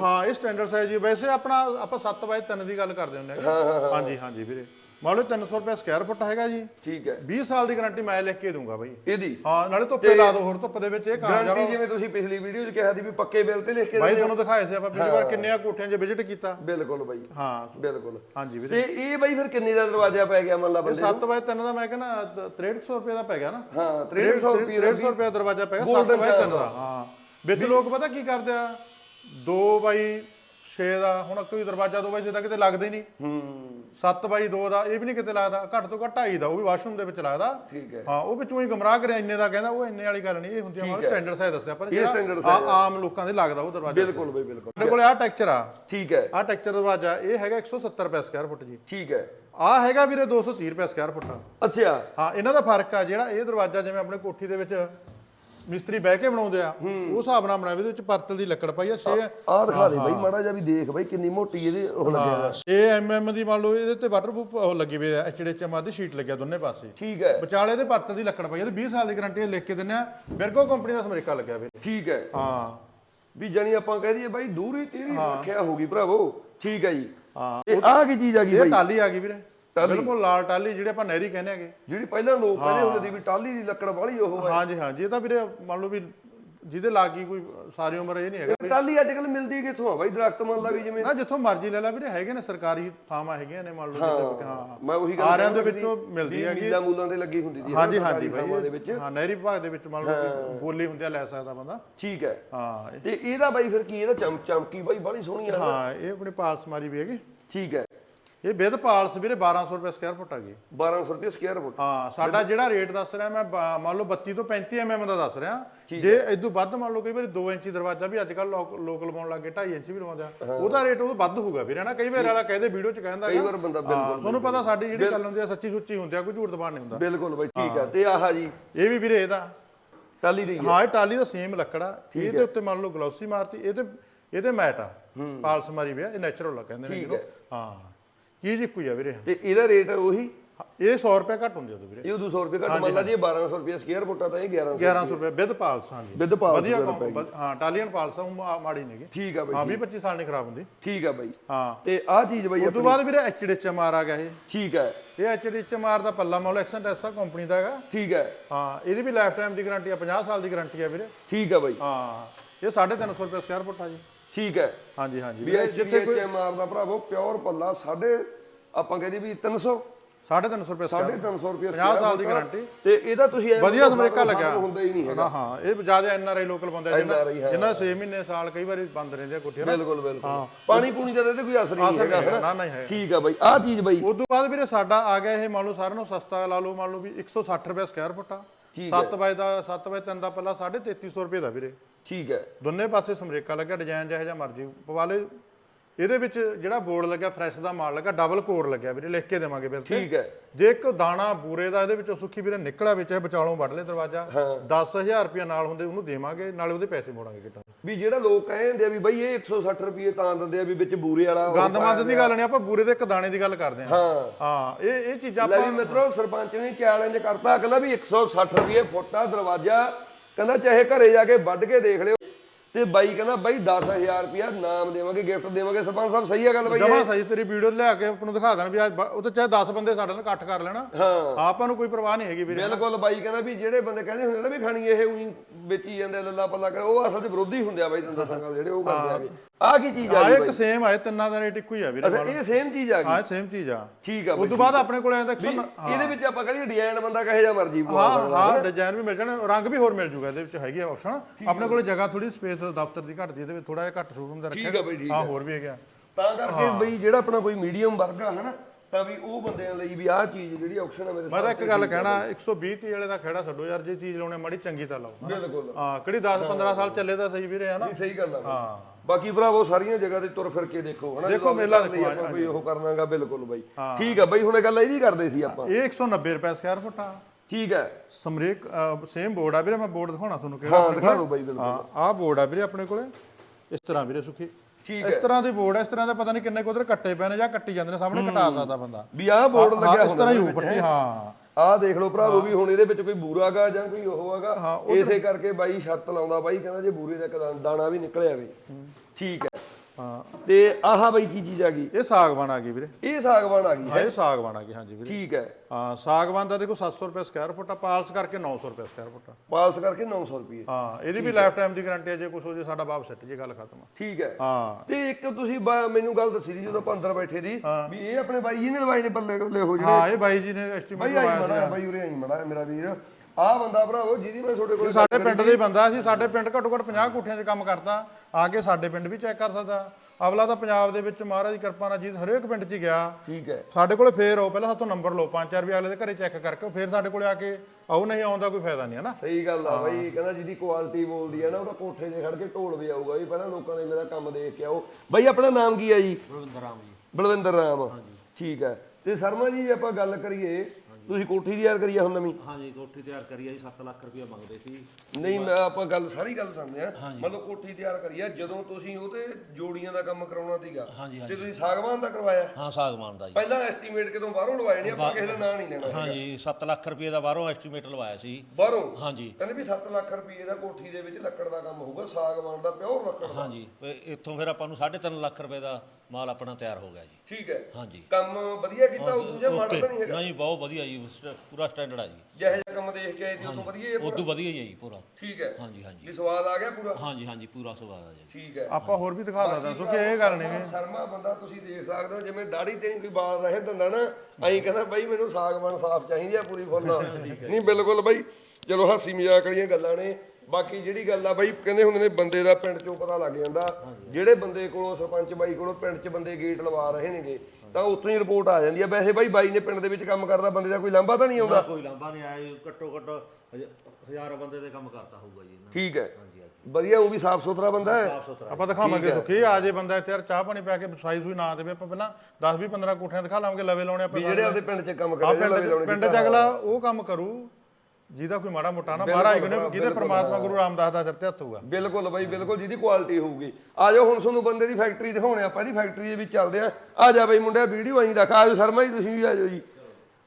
ਹਾਂ ਇਹ ਸਟੈਂਡਰਡ ਸਾਈਜ਼ ਹੀ ਵੈਸੇ ਆਪਣਾ ਆਪਾਂ 7 ਬਾਈ 3 ਦੀ ਗੱਲ ਕਰਦੇ ਹੁੰਦੇ ਹਾਂ। ਹਾਂਜੀ ਹਾਂਜੀ ਵੀਰੇ। ਮੰਨ ਲਓ 300 ਰੁਪਏ ਸਕੁਅਰ ਫੁੱਟ ਹੈਗਾ ਜੀ। ਠੀਕ ਹੈ। 20 ਸਾਲ ਦੀ ਗਾਰੰਟੀ ਮੈਂ ਲਿਖ ਕੇ ਦੂੰਗਾ ਬਾਈ। ਇਹਦੀ। ਹਾਂ ਨਾਲੇ ਧੁੱਪੇ ਲਾ ਦੋ ਹੋਰ ਧੁੱਪ ਦੇ ਵਿੱਚ ਇਹ ਕਾਮਯਾਬ ਗਾਰੰਟੀ ਜਿਵੇਂ ਤੁਸੀਂ ਪਿਛਲੀ ਵੀਡੀਓ 'ਚ ਕਿਹਾ ਸੀ ਵੀ ਪੱਕੇ ਬਿੱਲ ਤੇ ਲਿਖ ਕੇ ਬਾਈ। ਤੁਹਾਨੂੰ ਦਿਖਾਏ ਸੀ ਆਪਾਂ ਪਿਛਲੀ ਵਾਰ ਕਿੰਨੇ ਆ ਕੋਠਿਆਂ 'ਚ ਵਿਜ਼ਿਟ ਕੀਤਾ। ਬਿਲਕੁਲ ਬਾਈ। ਹਾਂ। ਬਿਲਕੁਲ। ਹਾਂਜੀ ਵੀਰੇ। ਤੇ ਇਹ ਬਾਈ ਫਿਰ ਕਿੰਨੇ ਦਾ ਦਰਵਾਜ਼ਾ ਪੈ ਗਿਆ ਮੰਨ ਲਾ ਬੰਦੇ 7 ਬਾਈ 3 ਦਾ ਮੈਂ ਕਹਿੰਦਾ 6300 ਰੁਪਏ ਦਾ ਪੈ ਗਿਆ ਨਾ। ਹਾਂ 6300 ਰੁਪਏ ਦਾ 6300 ਰੁਪਏ ਦਾ ਦਰਵਾਜ਼ਾ ਪੈ ਗਿਆ 7 Golden ਬਾਈ 3 charm ਦਾ। ਹਾਂ। ਵਿੱਚ ਲੋਕ ਪਤਾ ਕੀ ਕਰਦੇ ਆ? 2 ਬਾਈ 6 ਦਾ ਹੁਣ ਕੋਈ ਦਰਵਾਜ਼ਾ 2 ਬਾਈ 6 ਦਾ ਕਿਤੇ ਲੱਗਦਾ ਹੀ ਨਹੀਂ। ਹੂੰ। 7 ਬਾਈ 2 ਦਾ ਇਹ ਵੀ ਨਹੀਂ ਕਿਤੇ ਲੱਗਦਾ। ਘੱਟ ਤੋਂ ਘੱਟ 2.5 ਦਾ ਉਹ ਵੀ ਵਾਸ਼ਰੂਮ ਦੇ ਵਿੱਚ ਲੱਗਦਾ। ਠੀਕ ਹੈ। ਹਾਂ ਉਹ ਵਿੱਚੋਂ ਹੀ ਗਮਰਾਹ ਕਰਿਆ ਇੰਨੇ ਦਾ ਕਹਿੰਦਾ ਉਹ ਇੰਨੇ ਵਾਲੀ ਗੱਲ ਨਹੀਂ ਇਹ ਹੁੰਦੀ ਆ ਮਾਲ ਸਟੈਂਡਰਡ ਸਾਈਜ਼ ਦੱਸਿਆ ਪਰ ਆ- ਆਮ ਲੋਕਾਂ ਦੇ ਲੱਗਦਾ ਉਹ ਦਰਵਾਜ਼ਾ। ਬਿਲਕੁਲ ਬਾਈ ਬਿਲਕੁਲ। ਸਾਡੇ ਕੋਲੇ ਆ ਟੈਕਚਰ ਆ। ਠੀਕ ਹੈ। ਆ ਟੈਕਚਰ ਦਰਵਾਜ਼ਾ ਇਹ ਹੈਗਾ 170 ਰੁਪਏ ਸਕੁਅਰ ਫੁੱਟ ਜੀ। ਠੀਕ ਹੈ। ਆ ਹੈਗਾ ਵੀਰੇ 230 ਰੁਪਏ ਸਕੁਅਰ ਫੁੱਟ ਅੱਛਾ। ਹਾਂ ਇਹਨਾਂ ਦਾ ਫ਼ਰਕ ਆ ਜਿਹੜਾ ਇਹ ਦਰਵਾਜ਼ਾ ਜਿਵੇਂ ਆਪਣੇ ਕੋਠੀ ਦੇ ਵਿੱਚ ਮਿਸਤਰੀ ਬਹਿ ਕੇ ਬਣਾਉਂਦੇ ਆ ਉਹ ਹਿਸਾਬ ਨਾਲ ਵੀ ਇਹਦੇ ਵਿੱਚ ਪਰਤਲ ਦੀ ਲੱਕੜ ਪਾਈ ਆ 6 ਆਹ ਦਿਖਾ ਦੇ ਬਾਈ ਮਾੜਾ ਜਿਹਾ ਵੀ ਦੇਖ ਬਾਈ ਕਿੰਨੀ ਮੋਟੀ ਇਹਦੀ ਉਹ ਲੱਗਿਆ 6 mm ਦੀ ਮੰਨ ਲਓ ਇਹਦੇ ਤੇ ਵਾਟਰਪ੍ਰੂਫ ਉਹ ਲੱਗੀ ਹੋਈ ਆ ਐਚਡੀਐਚਐਮ ਦੀ ਸ਼ੀਟ ਲੱਗਿਆ ਦੋਨੇ ਪਾਸੇ। ਠੀਕ ਹੈ। ਵਿਚਾਲੇ ਦੇ ਪਰਤਲ ਦੀ ਲੱਕੜ ਪਾਈ ਆ ਤੇ 20 ਸਾਲ ਦੀ ਗਾਰੰਟੀ ਲਿਖ ਕੇ ਦਿੰਨੇ ਆ ਬਿਰਗੋ ਕੰਪਨੀ ਦਾ ਸਮਰੀਕਾ ਲੱਗਿਆ ਵੀਰੇ ਠੀਕ ਹੈ। ਹਾਂ। ਵੀ ਜਾਨੀ ਆਪਾਂ ਕਹਿ ਦਈਏ ਬਾਈ ਦੂਰੀ ਤੇਰੀ ਰੱਖਿਆ ਹੋਗੀ ਭਰਾਵੋ। ਠੀਕ ਹੈ ਜੀ। ਹਾਂ। ਤੇ ਆਹ ਕੀ ਚੀਜ਼ ਆ ਗਈ ਇਹ ਬਾਈ? ਟਾਲੀ ਆ ਗਈ ਵੀਰੇ। ਬਿਲਕੁਲ ਲਾਲ ਟਾਲੀ ਜਿਹੜੇ ਆਪਾਂ ਨਹਿਰੀ ਕਹਿੰਦੇ ਆਗੇ ਜਿਹੜੀ ਪਹਿਲਾਂ ਲੋਕ ਕਹਿੰਦੇ ਹੁੰਦੇ ਸੀ ਵੀ ਟਾਲੀ ਦੀ ਲੱਕੜ ਵਾਲੀ ਉਹ ਹੈ। ਹਾਂਜੀ ਹਾਂਜੀ। ਇਹ ਤਾਂ ਵੀਰੇ ਮੰਨ ਲਓ ਵੀ ਜਿਹਦੇ ਲੱਗੀ ਕੋਈ ਸਾਰੀ ਉਮਰ ਇਹ ਨਹੀਂ ਹੈਗਾ ਟਾਲੀ ਅੱਜ ਕੱਲ ਮਿਲਦੀ ਕਿੱਥੋਂ ਆ ਬਾਈ ਦਰਖਤ ਮੰਨ ਲਾ ਵੀ ਜਿਵੇਂ ਨਾ ਜਿੱਥੋਂ ਮਰਜ਼ੀ ਲੈ ਲੈ ਵੀਰੇ ਹੈਗੇ ਨੇ ਸਰਕਾਰੀ ਥਾਵਾਂ ਹੈਗੀਆਂ ਨੇ ਮੰਨ ਲਓ ਜਿੱਥੇ ਹਾਂ। ਮੈਂ ਉਹੀ ਗੱਲ ਆਰਿਆਂ ਦੇ ਵਿੱਚੋਂ ਮਿਲਦੀ ਹੈਗੀ। ਮੀਲਾਂ ਮੂਲਾਂ ਤੇ ਲੱਗੀ ਹੁੰਦੀ ਸੀ ਹਾਂਜੀ ਹਾਂਜੀ ਥਾਵਾਂ ਦੇ ਵਿੱਚ। ਹਾਂ ਨਹਿਰੀ ਵਿਭਾਗ ਦੇ ਵਿੱਚ ਮੰਨ ਲਓ ਬੋਲੀ ਹੁੰਦੀ ਆ ਲੈ ਸਕਦਾ ਬੰਦਾ। ਠੀਕ ਹੈ। ਹਾਂ। ਤੇ ਇਹਦਾ ਬਾਈ ਫਿਰ ਕੀ ਇਹਦਾ ਚਮ ਚਮਕੀ ਬਾਈ ਬੜੀ ਸੋਹਣੀ ਆ ਹਾਂ ਇਹ ਆਪਣੀ ਪਾਲਸ ਮਾਰੀ ਵੀ ਹੈਗੀ। ਠੀਕ ਹੈ। ਇਹ ਵਿਦ ਪਾਲਸ ਵੀਰੇ 1200 ਰੁਪਏ ਸਕੁਅਰ ਫੁੱਟ ਆ ਗਈ। 1200 ਰੁਪਏ ਸਕੁਅਰ ਫੁੱਟ ਹਾਂ ਸਾਡਾ ਜਿਹੜਾ ਰੇਟ ਦੱਸ ਰਿਹਾ ਮੈਂ ਮੰਨ ਲਓ 32 ਤੋਂ 35 ਐਮਐਮ ਦਾ ਦੱਸ ਰਿਹਾ। ਜੇ ਇਦੋਂ ਵੱਧ ਮੰਨ ਲਓ ਕਈ ਵਾਰੀ 2 ਇੰਚੀ ਦਰਵਾਜ਼ਾ ਵੀ ਅੱਜ ਕੱਲ ਲੋਕ ਲਵਾਉਣ ਲੱਗੇ 2.5 ਇੰਚ ਵੀ ਲਵਾਉਂਦੇ ਆ। ਉਹਦਾ ਰੇਟ ਉਹ ਵੱਧ ਹੋਊਗਾ ਵੀਰੇ ਨਾ ਕਈ ਵਾਰ ਵਾਲਾ ਕਹਦੇ ਵੀਡੀਓ ਚ ਕਹਿੰਦਾ ਕਈ ਵਾਰ ਬੰਦਾ ਬਿਲਕੁਲ ਤੁਹਾਨੂੰ ਪਤਾ ਸਾਡੀ ਜਿਹੜੀ ਗੱਲ ਹੁੰਦੀ ਆ ਸੱਚੀ ਸੁੱਚੀ ਹੁੰਦੀ ਆ ਕੋਈ ਝੂਠ ਦਬਾਣ ਨਹੀਂ ਹੁੰਦਾ। ਬਿਲਕੁਲ ਬਾਈ ਠੀਕ ਆ। ਤੇ ਆਹ ਜੀ। ਇਹ ਵੀ ਵੀਰੇ ਇਹਦਾ। ਟਾਲੀ ਦੀ ਹੈ ਇਹ ਟਾਲੀ ਦਾ ਸੇਮ ਲੱਕੜਾ। ਇਹਦੇ ਉੱਤੇ ਮੰਨ ਲਓ ਗਲੋਸੀ ਮਾਰਤੀ ਇਹਦੇ ਇਹਦੇ ਮੈਟ ਆ। ਪਾਲਸ ਮਾਰੀ ਵੀ ਆ ਇਹ ਨੈਚੁਰਲ ਕਹਿੰਦੇ ਨੇ ਜਿਹਨੂੰ ਹੈ। ਚੀਜ਼ ਇੱਕੋ ਹੀ ਆ ਵੀਰੇ। ਤੇ ਇਹਦਾ ਰੇਟ ਉਹੀ? ਇਹ 100 ਰੁਪਏ ਘੱਟ ਹੁੰਦੀ ਉਹਦੇ ਵੀਰੇ। ਇਹ 200 ਰੁਪਏ ਘੱਟ ਮੰਨ ਲਾ ਜੀ ਇਹ 1200 ਰੁਪਏ ਸਕੁਅਰ ਫੁੱਟ ਤਾਂ ਇਹ 1100 1100 ਰੁਪਏ। ਵਿਦ ਪਾਲਸ ਹਾਂਜੀ। ਵਿਦ ਪਾਲਸ ਵਧੀਆ ਕੰਮ- ਹਾਂ ਟਾਲੀਅਨ ਪਾਲਸ ਮਾੜੀ ਨਹੀਂਗੀ ਠੀਕ ਆ ਬਾਈ ਹਾਂ 20 25 ਸਾਲ ਨਹੀਂ ਖਰਾਬ ਹੁੰਦੀ। ਠੀਕ ਆ ਬਾਈ। ਹਾਂ। ਤੇ ਆਹ ਚੀਜ਼ ਬਾਈ ਉਸ ਤੋਂ ਬਾਅਦ ਵੀਰੇ ਐਚਡੀਐਚਐਮਆਰ ਆ ਗਿਆ ਇਹ। ਠੀਕ ਹੈ ਇਹ ਐਚਡੀਐਚਐਮਆਰ ਦਾ ਪੱਲਾ ਮੰਨ ਲਓ ਐਕਸੈਂਟ ਐਸਾ ਕੰਪਨੀ ਦਾ ਹੈਗਾ। ਠੀਕ ਹੈ ਹਾਂ ਇਹਦੀ ਵੀ ਲਾਈਫ ਟਾਈਮ ਦੀ ਗਾਰੰਟੀ ਆ 50 ਸਾਲ ਦੀ ਗਾਰੰਟੀ ਆ ਵੀਰੇ। ਠੀਕ ਆ ਬਾਈ। ਹਾਂ ਇਹ 350 ਰੁਪਏ ਸਕੁਅਰ ਫੁੱਟ ਆ ਜੀ। ਠੀਕ ਹੈ। ਹਾਂਜੀ ਹਾਂਜੀ। ਵੀ ਇਹ ਜਿੱਥੇ ਕੋਈ ਮਾਰਦਾ ਭਰਾਵੋ ਪਿਓਰ ਪੱਲਾ ਸਾਡੇ ਆਪਾਂ ਕਹਿੰਦੇ ਵੀ 300 350 ਰੁਪਏ ਸਕੁਅਰ 350 ਰੁਪਏ 50 ਸਾਲ ਦੀ ਗਾਰੰਟੀ ਤੇ ਇਹਦਾ ਤੁਸੀਂ ਵਧੀਆ ਸਮਰੇਕਾ ਲੱਗਿਆ। ਹੁੰਦਾ ਹੀ ਨਹੀਂ ਹੈਗਾ। ਹਾਂ ਇਹ ਜ਼ਿਆਦਾ ਐਨਆਰਆਈ ਲੋਕਲ ਬੰਦੇ। ਜਿਨ੍ਹਾਂ 6 ਮਹੀਨੇ ਸਾਲ ਕਈ ਵਾਰੀ ਬੰਦ ਰਹਿੰਦੇ ਆ ਕੋਠੀਆਂ ਨਾ ਬਿਲਕੁਲ ਬਿਲਕੁਲ। ਪਾਣੀ ਪੂਣੀ ਦਾ ਇਹਦੇ ਕੋਈ ਅਸਰ ਨਹੀਂ ਹੈਗਾ? ਨਾ ਨਹੀਂ ਹੈ ਠੀਕ ਆ ਬਾਈ। ਆਹ ਚੀਜ਼ ਬਾਈ। ਉਸ ਤੋਂ ਬਾਅਦ ਵੀਰੇ ਸਾਡਾ ਆ ਗਿਆ ਇਹ ਮੰਨ ਲਓ ਸਾਰਿਆਂ ਨੂੰ ਸਸਤਾ ਲਾ ਲਓ ਮੰਨ ਲਓ ਵੀ 160 ਰੁਪਏ ਸਕੁਅਰ ਫੁੱਟ ਆ। 7 ਬਾਏ ਦਾ 7 ਬਾਏ 3 ਦਾ ਪੱਲਾ 3350 ਰੁਪਏ ਦਾ ਵੀਰੇ। ਠੀਕ ਹੈ। ਦੋਨੇ ਪਾਸੇ ਸਮਰੇਕਾ ਲੱਗਿਆ ਡਿਜ਼ਾਈਨ ਜਿਹੋ ਜਿਹਾ ਮਰਜ਼ੀ ਪਵਾ ਲੇ ਇਹਦੇ ਵਿੱਚ ਜਿਹੜਾ ਬੋਰਡ ਲੱਗਿਆ ਫਰੈਸ਼ ਦਾ ਮਾਲ ਲੱਗਾ ਡਬਲ ਕੋਰ ਲੱਗਿਆ ਵੀਰੇ ਲਿਖ ਕੇ ਦੇਵਾਂਗੇ ਬਿਲ ਤੇ। ਠੀਕ ਹੈ। ਜੇ ਇੱਕ ਦਾਣਾ ਬੂਰੇ ਦਾ ਇਹਦੇ ਵਿੱਚੋਂ ਸੁੱਖੀ ਵੀਰੇ ਨਿਕਲਿਆ ਵਿੱਚ ਇਹ ਵਿਚਾਲੋਂ ਵੱਢ ਲੈ ਦਰਵਾਜ਼ਾ। 10000 ਰੁਪਏ ਨਾਲ ਹੁੰਦੇ ਉਹਨੂੰ ਦੇਵਾਂਗੇ ਨਾਲੇ ਉਹਦੇ ਪੈਸੇ ਮੋੜਾਂਗੇ ਕਿਟਾਂ ਵੀ ਜਿਹੜਾ ਲੋਕ ਕਹਿੰਦੇ ਆ ਵੀ ਬਈ ਇਹ 160 ਰੁਪਏ ਤਾਂ ਦਿੰਦੇ ਆ ਵੀ ਵਿੱਚ ਬੂਰੇ ਵਾਲਾ ਗੰਦਮੰਦ ਦੀ ਗੱਲ ਨਹੀਂ ਆਪਾਂ ਬੂਰੇ ਦੇ ਇੱਕ ਦਾਣੇ ਦੀ ਗੱਲ ਕਰਦੇ ਹਾਂ। ਹਾਂ। ਹਾਂ ਇਹ ਇਹ ਚੀਜ਼ਾਂ ਲੈ ਆਪਾਂ ਵੀ ਮਿੱਤਰੋ ਸਰਪੰਚ ਨੇ ਚੈਲੰਜ ਕਰਤਾ ਕਹਿੰਦਾ ਵੀ 160 ਰੁਪਏ ਫੁੱਟਾ ਦਰਵਾਜ਼ਾ। ਕਹਿੰਦਾ ਚਾਹੇ ਘਰੇ ਜਾ ਕੇ ਵੱਢ ਕੇ ਦੇਖ ਲਿਓ। ਤੇ ਬਾਈ ਕਹਿੰਦਾ ਬਾਈ 10000 ਰੁਪਏ ਨਾਮ ਦੇਵਾਂਗੇ ਗਿਫਟ ਦੇਵਾਂਗੇ। ਸਰਪੰਚ ਸਾਹਿਬ ਸਹੀ ਆ ਗੱਲ ਬਾਈ? ਜਮਾ ਸਹੀ ਤੇਰੀ ਵੀਡੀਓ ਲਿਆ ਕੇ ਆਪ ਨੂੰ ਦਿਖਾ ਦੇਣ ਵੀ ਉਹ ਤੇ ਚਾਹੇ 10 ਬੰਦੇ ਸਾਡੇ ਨਾਲ ਇਕੱਠ ਕਰ ਲੈਣਾ। ਹਾਂ। ਆਪਾਂ ਨੂੰ ਕੋਈ ਪਰਵਾਹ ਨਹੀਂ ਹੈਗੀ ਵੀਰੇ। ਬਿਲਕੁਲ ਬਾਈ ਕਹਿੰਦਾ ਵੀ ਜਿਹੜੇ ਬੰਦੇ ਕਹਿੰਦੇ ਹੁੰਦੇ ਨਾ ਵੀ ਖਾਣੀ ਇਹ ਉਹੀ ਵੇਚੀ ਜਾਂਦੇ ਆ, ਲੱਲਾ ਪੱਲਾ ਕਰ ਉਹ ਅਸਲ 'ਚ ਵਿਰੋਧੀ ਹੁੰਦੇ ਆ ਬਾਈ ਤੈਨੂੰ ਦੱਸਾਂ ਗੱਲ ਜਿਹੜੇ ਉਹ ਕਰਦੇ ਆਗੇ ਆਹ ਕੀ ਚੀਜ਼ ਆ ਆ ਗਈ ਇੱਕ ਸੇਮ ਆਏ ਤਿੰਨਾਂ ਦਾ ਰੇਟ ਇੱਕੋ ਹੀ ਆ ਵੀਰੇ ਅੱਛਾ ਇਹ ਸੇਮ ਚੀਜ਼ ਆ ਗਈ? ਹਾਂ ਸੇਮ ਚੀਜ਼ ਆ। ਠੀਕ ਆ ਉਸ ਤੋਂ ਬਾਅਦ ਆਪਣੇ ਕੋਲ ਆਇਆ ਤਾਂ ਵੀ 100 ਇਹਦੇ ਵਿੱਚ ਆਪਾਂ ਕਹਿੰਦੇ ਡਿਜ਼ਾਈਨ ਬੰਦਾ ਕਹੇ ਜਾ ਮਰਜ਼ੀ ਪਵਾ ਹਾਂ ਸਕਦਾ ਹਾਂ ਡਿਜ਼ਾਈਨ ਵੀ ਮਿਲ ਜਾਣੇ ਰੰਗ ਵੀ ਹੋਰ ਮਿਲ ਜੂਗਾ ਇਹਦੇ ਵਿੱਚ ਹੈਗੀ ਆਪਸ਼ਨ ਆਪਣੇ ਕੋਲ ਜਗ੍ਹਾ ਥੋੜੀ ਸਪੇਸ ਦਫ਼ਤਰ ਦੀ ਘੱਟ ਦੀ ਇਹਦੇ ਵਿੱਚ ਥੋੜਾ ਜਿਹਾ ਘੱਟ ਸ਼ੋਰੂਮ ਦਾ ਠੀਕ ਰੱਖਿਆ ਆ ਬਾਈ ਠੀਕ ਹਾਂ ਆ। ਹੋਰ ਵੀ ਹੈਗਾ ਤਾਂ ਕਰਕੇ ਬਈ ਜਿਹੜਾ ਆਪਣਾ ਕੋਈ ਮੀਡੀਅਮ ਵਰਗ ਆ ਹਨਾ ਤਾਂ ਵੀ ਉਹ ਬੰਦਿਆਂ ਲਈ ਵੀ ਆਹ ਚੀਜ਼ ਜਿਹੜੀ ਆਪਸ਼ਨ ਆ ਮੇਰੇ ਮੈਂ ਤਾਂ ਇੱਕ ਗੱਲ ਕਹਿਣਾ 120 ਤੀ ਵਾਲੇ ਦਾ ਖੇੜਾ ਛੱਡੋ ਯਾਰ ਜੇ ਚੀਜ਼ ਲਾਉਣੇ ਮਾੜੀ ਚੰਗੀ ਤਾਂ ਲਾਓ। ਬਿਲਕੁਲ। ਹਾਂ ਕਿਹੜੀ 10 15 ਸਾਲ ਚੱਲੇ ਤਾਂ ਸਹੀ ਵੀਰੇ ਹਨਾ। ਨਹੀਂ ਸਹੀ ਗੱਲ ਆ। ਹਾਂ। ਬਾਕੀ ਭਰਾਵੋ ਸਾਰੀਆਂ ਜਗ੍ਹਾ ਤੇ ਤੁਰ ਫਿਰ ਕੇ ਦੇਖੋ ਹਨਾ ਦੇਖੋ ਮੇਲਾ ਦੇਖੋ, ਆਪਾਂ ਕੋਈ ਉਹ ਕਰਨਾਗਾ ਬਿਲਕੁਲ ਬਾਈ। ਠੀਕ ਆ ਬਾਈ ਹੁਣ ਇਹ ਗੱਲ ਇਹਦੀ ਕਰਦੇ ਸੀ ਆਪਾਂ। ਇਹ 190 ਰੁਪਏ ਸਕੁਅਰ ਫੁੱਟ ਆ। ਠੀਕ ਹੈ ਸਮਰੇਕ ਸੇਮ ਬੋਰਡ ਆ ਵੀਰੇ ਮੈਂ ਬੋਰਡ ਦਿਖਾਉਣਾ ਤੁਹਾਨੂੰ ਕਿਹੜਾ ਹਾਂ ਦਿਖਾ। ਦਿਓ ਬਾਈ ਬਿਲਕੁਲ। ਹਾਂ ਆਹ ਬੋਰਡ ਆ ਵੀਰੇ ਆਪਣੇ ਕੋਲੇ। ਇਸ ਤਰ੍ਹਾਂ ਵੀਰੇ ਸੁਖੀ। ਠੀਕ ਇਸ ਤਰ੍ਹਾਂ ਦੀ ਬੋਰਡ ਹੈ ਇਸ ਤਰ੍ਹਾਂ ਦਾ ਪਤਾ ਨਹੀਂ ਕਿੰਨੇ ਕੁ ਉਧਰ ਕੱਟੇ ਪਏ ਨੇ ਜਾਂ ਕੱਟੀ ਜਾਂਦੇ ਨੇ ਸਾਹਮਣੇ ਕਟਾ ਸਕਦਾ ਬੰਦਾ। ਵੀ ਆਹ ਬੋਰਡ ਹਾਂ, ਲੱਗਿਆ ਇਸ ਤਰ੍ਹਾਂ ਹੀ ਹੁੰਦਾ ਉੱਪਰ ਹਾਂ। ਆਹ ਦੇਖ ਲਓ ਭਰਾਵੋ ਵੀ ਹੁਣ ਇਹਦੇ ਵਿੱਚ ਕੋਈ ਬੂਰਾਗਾ ਜਾਂ ਕੋਈ ਉਹ ਹੈਗਾ। ਇਸੇ ਕਰਕੇ ਬਾਈ ਛੱਤ ਲਾਉਂਦਾ ਬਾਈ ਕਹਿੰਦਾ ਜੇ ਬੂਰੇ ਦਾ ਦਾਣਾ ਵੀ ਨਿਕਲਿਆ ਵੇ। ਠੀਕ ਹੈ। ਹਾਂ। ਤੇ ਆਹ ਬਾਈ ਕੀ ਚੀਜ਼ ਆ ਗਈ? ਇਹ ਸਾਗਵਾਨ ਆ ਗਈ ਵੀਰੇ। ਇਹ ਸਾਗਵਾਨ ਆ ਗਈ ਹਾਂ ਇਹ ਸਾਗਵਾਨ ਆ ਗਈ ਹਾਂਜੀ ਵੀਰੇ। ਠੀਕ ਹੈ। ਹਾਂ ਸਾਗਵਾਨ ਦਾ ਦੇਖੋ 700 ਰੁਪਏ ਸਕੁਅਰ ਫੁੱਟ ਆ ਪਾਲਸ ਕਰਕੇ 900 ਰੁਪਏ ਸਕੁਅਰ ਫੁੱਟ ਆ। ਪਾਲਸ ਕਰਕੇ 900 ਰੁਪਏ। ਹਾਂ ਇਹਦੀ ਵੀ ਲਾਈਫ ਟਾਈਮ ਦੀ ਗਾਰੰਟੀ ਹੈ ਜੇ ਕੁਝ ਹੋ ਜੇ ਸਾਡਾ ਵਾਪਸ ਸੈੱਟ ਜੇ ਗੱਲ ਖਤਮ ਆ। ਠੀਕ ਹੈ। ਹਾਂ। ਤੇ ਇੱਕ ਤੁਸੀਂ ਬਾ- ਮੈਨੂੰ ਗੱਲ ਦੱਸੀ ਸੀ ਜਦੋਂ ਆਪਾਂ ਅੰਦਰ ਬੈਠੇ ਸੀ ਵੀ ਇਹ ਆਪਣੇ ਬਾਈ ਜੀ ਨੇ ਦਵਾਈ ਨੇ ਬੱਲੇ ਬੱਲੇ ਹੋ ਜਿਹੜੇ ਹਾਂ ਇਹ ਬਾਈ ਜੀ ਨੇ ਐਸਟੀਮੇਟ ਬਾਈ ਆਈ ਲਵਾਇਆ ਮੜਾ ਬਾਈ ਉਰੇ ਆਈ ਮੜਾ ਮੇਰਾ ਵੀਰ। ਆਹ ਬੰਦਾ ਭਰਾਵੋ ਜਿਹਦੀ ਮੈਂ ਤੁਹਾਡੇ ਕੋਲ ਸਾਡੇ ਪਿੰਡ ਦਾ ਹੀ ਬੰਦਾ ਸੀ ਸਾਡੇ ਪਿੰਡ ਘੱਟੋ ਘੱਟ 50 ਕੋਠਿਆਂ 'ਚ ਕੰਮ ਕਰਦਾ ਆ ਕੇ ਸਾਡੇ ਪਿੰਡ ਵੀ ਚੈੱਕ ਕਰ ਸਕਦਾ। ਅਗਲਾ ਤਾਂ ਪੰਜਾਬ ਦੇ ਵਿੱਚ ਮਹਾਰਾਜ ਦੀ ਕਿਰਪਾ ਨਾਲ ਜੀ ਹਰੇਕ ਪਿੰਡ 'ਚ ਹੀ ਗਿਆ। ਠੀਕ ਹੈ। ਸਾਡੇ ਕੋਲੇ ਫੇਰ ਆਓ ਪਹਿਲਾਂ ਸਾਤੋਂ ਨੰਬਰ ਲਓ ਪੰਜ ਚਾਰ ਵੀ ਅਗਲੇ ਦੇ ਘਰੇ ਚੈੱਕ ਕਰਕੇ ਫੇਰ ਸਾਡੇ ਕੋਲੇ ਆ ਕੇ ਆਓ ਨਹੀਂ ਆਉਂਦਾ ਕੋਈ ਫਾਇਦਾ ਨਹੀਂ ਹੈ ਨਾ? ਸਹੀ ਗੱਲ ਆ ਬਾਈ ਕਹਿੰਦਾ ਜਿਹਦੀ ਕੁਆਲਿਟੀ ਬੋਲਦੀ ਹੈ ਨਾ ਉਹਦਾ ਕੋਠੇ 'ਤੇ ਖੜ ਕੇ ਢੋਲ ਵਜਾਊਗਾ ਵੀ ਪਹਿਲਾਂ ਲੋਕਾਂ ਦੇ ਮੇਰਾ ਕੰਮ ਦੇਖ ਕੇ ਆਓ। ਬਾਈ ਆਪਣਾ ਨਾਮ ਕੀ ਹੈ ਜੀ? ਰਵਿੰਦਰ ਰਾਮ ਜੀ। ਬਲਵਿੰਦਰ ਰਾਮ। ਠੀਕ ਹੈ। ਤੇ ਸ਼ਰਮਾ ਜੀ ਜੇ ਆਪਾਂ ਗੱਲ ਕਰੀਏ ਤੁਸੀਂ ਕੋਠੀ ਦੀ ਯਾਰ ਕਰੀਏ ਹੁਣ ਨਵੀਂ? ਹਾਂਜੀ ਕੋਠੀ ਤਿਆਰ ਕਰੀ ਆ ਜੀ 7 ਲੱਖ ਰੁਪਏ ਮੰਗਦੇ ਸੀ। ਨਹੀਂ ਮੈਂ ਆਪਾਂ ਗੱਲ ਸਾਰੀ ਗੱਲ ਸੁਣਦੇ ਆ ਮਤਲਬ ਕੋਠੀ ਤਿਆਰ ਕਰੀ ਆ ਜਦੋਂ ਤੁਸੀਂ ਉਹਤੇ ਜੋੜੀਆਂ ਦਾ ਕੰਮ ਕਰਾਉਣਾ ਸੀਗਾ ਹਾਂਜੀ, ਤੇ ਤੁਸੀਂ ਸਾਗਵਾਨ ਦਾ ਕਰਵਾਇਆ? ਹਾਂ ਸਾਗਵਾਨ ਦਾ ਜੀ। ਪਹਿਲਾਂ ਐਸਟੀਮੇਟ ਕਿਦੋਂ ਬਾਹਰੋਂ ਲਵਾਏ ਨੇ ਆਪਾਂ ਕਿਸੇ ਦਾ ਨਾਂ ਨਹੀਂ ਲੈਣਾ ਹਾਂਜੀ 7 ਲੱਖ ਰੁਪਏ ਦਾ ਬਾਹਰੋਂ ਐਸਟੀਮੇਟ ਲਵਾਇਆ ਸੀ। ਬਾਹਰੋਂ? ਹਾਂਜੀ। ਕਹਿੰਦੇ ਵੀ 7 ਲੱਖ ਰੁਪਏ ਦਾ ਕੋਠੀ ਦੇ ਵਿੱਚ ਲੱਕੜ ਦਾ ਕੰਮ ਹੋਊਗਾ ਸਾਗਵਾਨ ਦਾ ਪਿਓਰ ਲੱਕੜ ਦਾ। ਹਾਂਜੀ ਇੱਥੋਂ ਫਿਰ ਆਪਾਂ ਨੂੰ 3.5 ਲੱਖ ਰੁਪਏ ਦਾ ਮਾਲ ਆਪਣਾ ਤਿਆਰ ਹੋ ਗਿਆ ਜੀ। ਠੀਕ ਹੈ। ਹਾਂਜੀ। ਕੰਮ ਵਧੀਆ ਕੀਤਾ ਉਦੋਂ ਜਾਂ ਮਾੜਾ ਤਾਂ ਨਹੀਂ ਹੈਗਾ? ਨਹੀਂ ਬਹੁਤ ਵਧੀਆ ਜੀ ਸਟ- ਪੂਰਾ ਸਟੈਂਡਰਡ ਆ ਜੀ। ਜਿਹੇ ਜਿਹਾ ਕੰਮ ਦੇਖ ਕੇ ਆਏ ਸੀ ਉਦੋਂ ਵਧੀਆ ਹੀ ਹੈ ਪੂਰਾ? ਉਦੋਂ ਵਧੀਆ ਹੀ ਹੈ ਜੀ ਪੂਰਾ। ਠੀਕ ਹੈ। ਹਾਂਜੀ ਹਾਂਜੀ। ਵੀ ਸਵਾਦ ਆ ਗਿਆ ਪੂਰਾ? ਹਾਂਜੀ ਹਾਂਜੀ ਪੂਰਾ ਸਵਾਦ ਆ ਜੀ। ਠੀਕ ਹੈ। ਆਪਾਂ ਹੋਰ ਵੀ ਦਿਖਾ ਸਕਦੇ ਹਾਂ ਕਿਉਂਕਿ ਇਹ ਗੱਲ ਨਹੀਂ ਗੀ। ਸ਼ਰਮਾ ਬੰਦਾ ਤੁਸੀਂ ਦੇਖ ਸਕਦੇ ਹੋ ਜਿਵੇਂ ਦਾੜੀ ਤੇ ਨਹੀਂ ਕੋਈ ਬਾਲ ਰਹੇ ਦਿੰਦਾ ਨਾ ਐਂ ਕਹਿੰਦਾ ਬਾਈ ਮੈਨੂੰ ਸਾਗਵਾਨ ਸਾਫ਼ ਚਾਹੀਦੀ ਆ ਪੂਰੀ ਫੁੱਲ ਨਹੀਂ ਬਿਲਕੁਲ ਬਾਈ ਚਲੋ ਹਾਸੀ ਮਜ਼ਾਕ ਵਾਲੀਆਂ ਗੱਲਾਂ ਨੇ। ਬਾਕੀ ਜਿਹੜੀ ਗੱਲ ਆ ਬਾਈ ਕਹਿੰਦੇ ਹੁੰਦੇ ਨੇ ਬੰਦੇ ਦਾ ਪਿੰਡ ਚੋਂ ਪਤਾ ਲੱਗ ਜਾਂਦਾ। ਜਿਹੜੇ ਬੰਦੇ ਕੋਲੋਂ ਸਰਪੰਚ ਬਾਈ ਕੋਲੋਂ ਪਿੰਡ 'ਚ ਬੰਦੇ ਗੇਟ ਲਵਾ ਰਹੇ ਨੇਗੇ ਤਾਂ ਉੱਥੋਂ ਹੀ ਰਿਪੋਰਟ ਆ ਜਾਂਦੀ ਆ। ਵੈਸੇ ਬਾਈ ਬਾਈ ਨੇ ਪਿੰਡ ਦੇ ਵਿੱਚ ਕੰਮ ਕਰਦਾ ਬੰਦੇ ਦਾ ਕੋਈ ਲਾਂਭਾ ਤਾਂ ਨਹੀਂ ਆਉਂਦਾ? ਕੋਈ ਲੰਬਾ ਨਹੀਂ ਆਇਆ। ਘੱਟੋ ਘੱਟ ਹਜ਼- ਹਜ਼ਾਰ ਬੰਦੇ ਦੇ ਕੰਮ ਕਰਤਾ ਹੋਊਗਾ ਜੀ ਇਹਨਾਂ ਠੀਕ ਹੈ। ਵਧੀਆ ਉਹ ਵੀ ਸਾਫ਼ ਸੁਥਰਾ ਬੰਦਾ ਹੈ? ਸਾਫ਼ ਸੁਥਰਾ ਆਪਾਂ ਦਿਖਾਵਾਂਗੇ ਸੁਖੀ ਆ ਜੇ ਬੰਦਾ ਇੱਥੇ ਯਾਰ ਚਾਹ ਪਾਣੀ ਪਾ ਕੇ ਸਾਈ ਸੂਈ ਨਾ ਦੇਵੇ ਆਪਾਂ ਪਹਿਲਾਂ 10 20 15 ਕੋਠਿਆਂ ਦਿਖਾ ਲਾਂਗੇ ਲਵੇ ਲਾਉਣੇ ਆਪਾਂ ਵੀ ਜਿਹੜੇ ਆਪਦੇ ਪਿੰਡ 'ਚ ਕੰਮ ਆ ਕਰਦੇ ਪਿੰਡ ਲਵੇ ਲਾਉਣੇ ਪਿੰਡ ਚ ਅਗਲਾ ਉਹ ਕੰਮ ਕਰੂ। ਜਿਹਦਾ ਕੋਈ ਮਾੜਾ ਮੋਟਾ ਨਾ ਮਹਾਰਾਜ ਕਹਿੰਦੇ ਜਿਹਦੇ ਪ੍ਰਮਾਤਮਾ ਗੁਰੂ ਰਾਮਦਾਸ ਦਾ ਸਿਰ ਤੇ ਹੱਥ ਹੋਊਗਾ। ਬਿਲਕੁਲ ਬਾਈ ਬਿਲਕੁਲ ਜਿਹਦੀ ਕੁਆਲਿਟੀ ਹੋਊਗੀ। ਆ ਜਾਓ ਹੁਣ ਤੁਹਾਨੂੰ ਬੰਦੇ ਦੀ ਫੈਕਟਰੀ ਦਿਖਾਉਣੇ ਆਪਾਂ ਜੀ ਫੈਕਟਰੀ ਦੇ ਵਿੱਚ ਚੱਲਦੇ ਆ। ਆ ਜਾ ਬਾਈ ਮੁੰਡਿਆ ਵੀਡੀਓ ਆਈ ਰੱਖ। ਆਜੋ ਸ਼ਰਮਾ ਜੀ ਤੁਸੀਂ ਵੀ ਆਜੋ ਜੀ।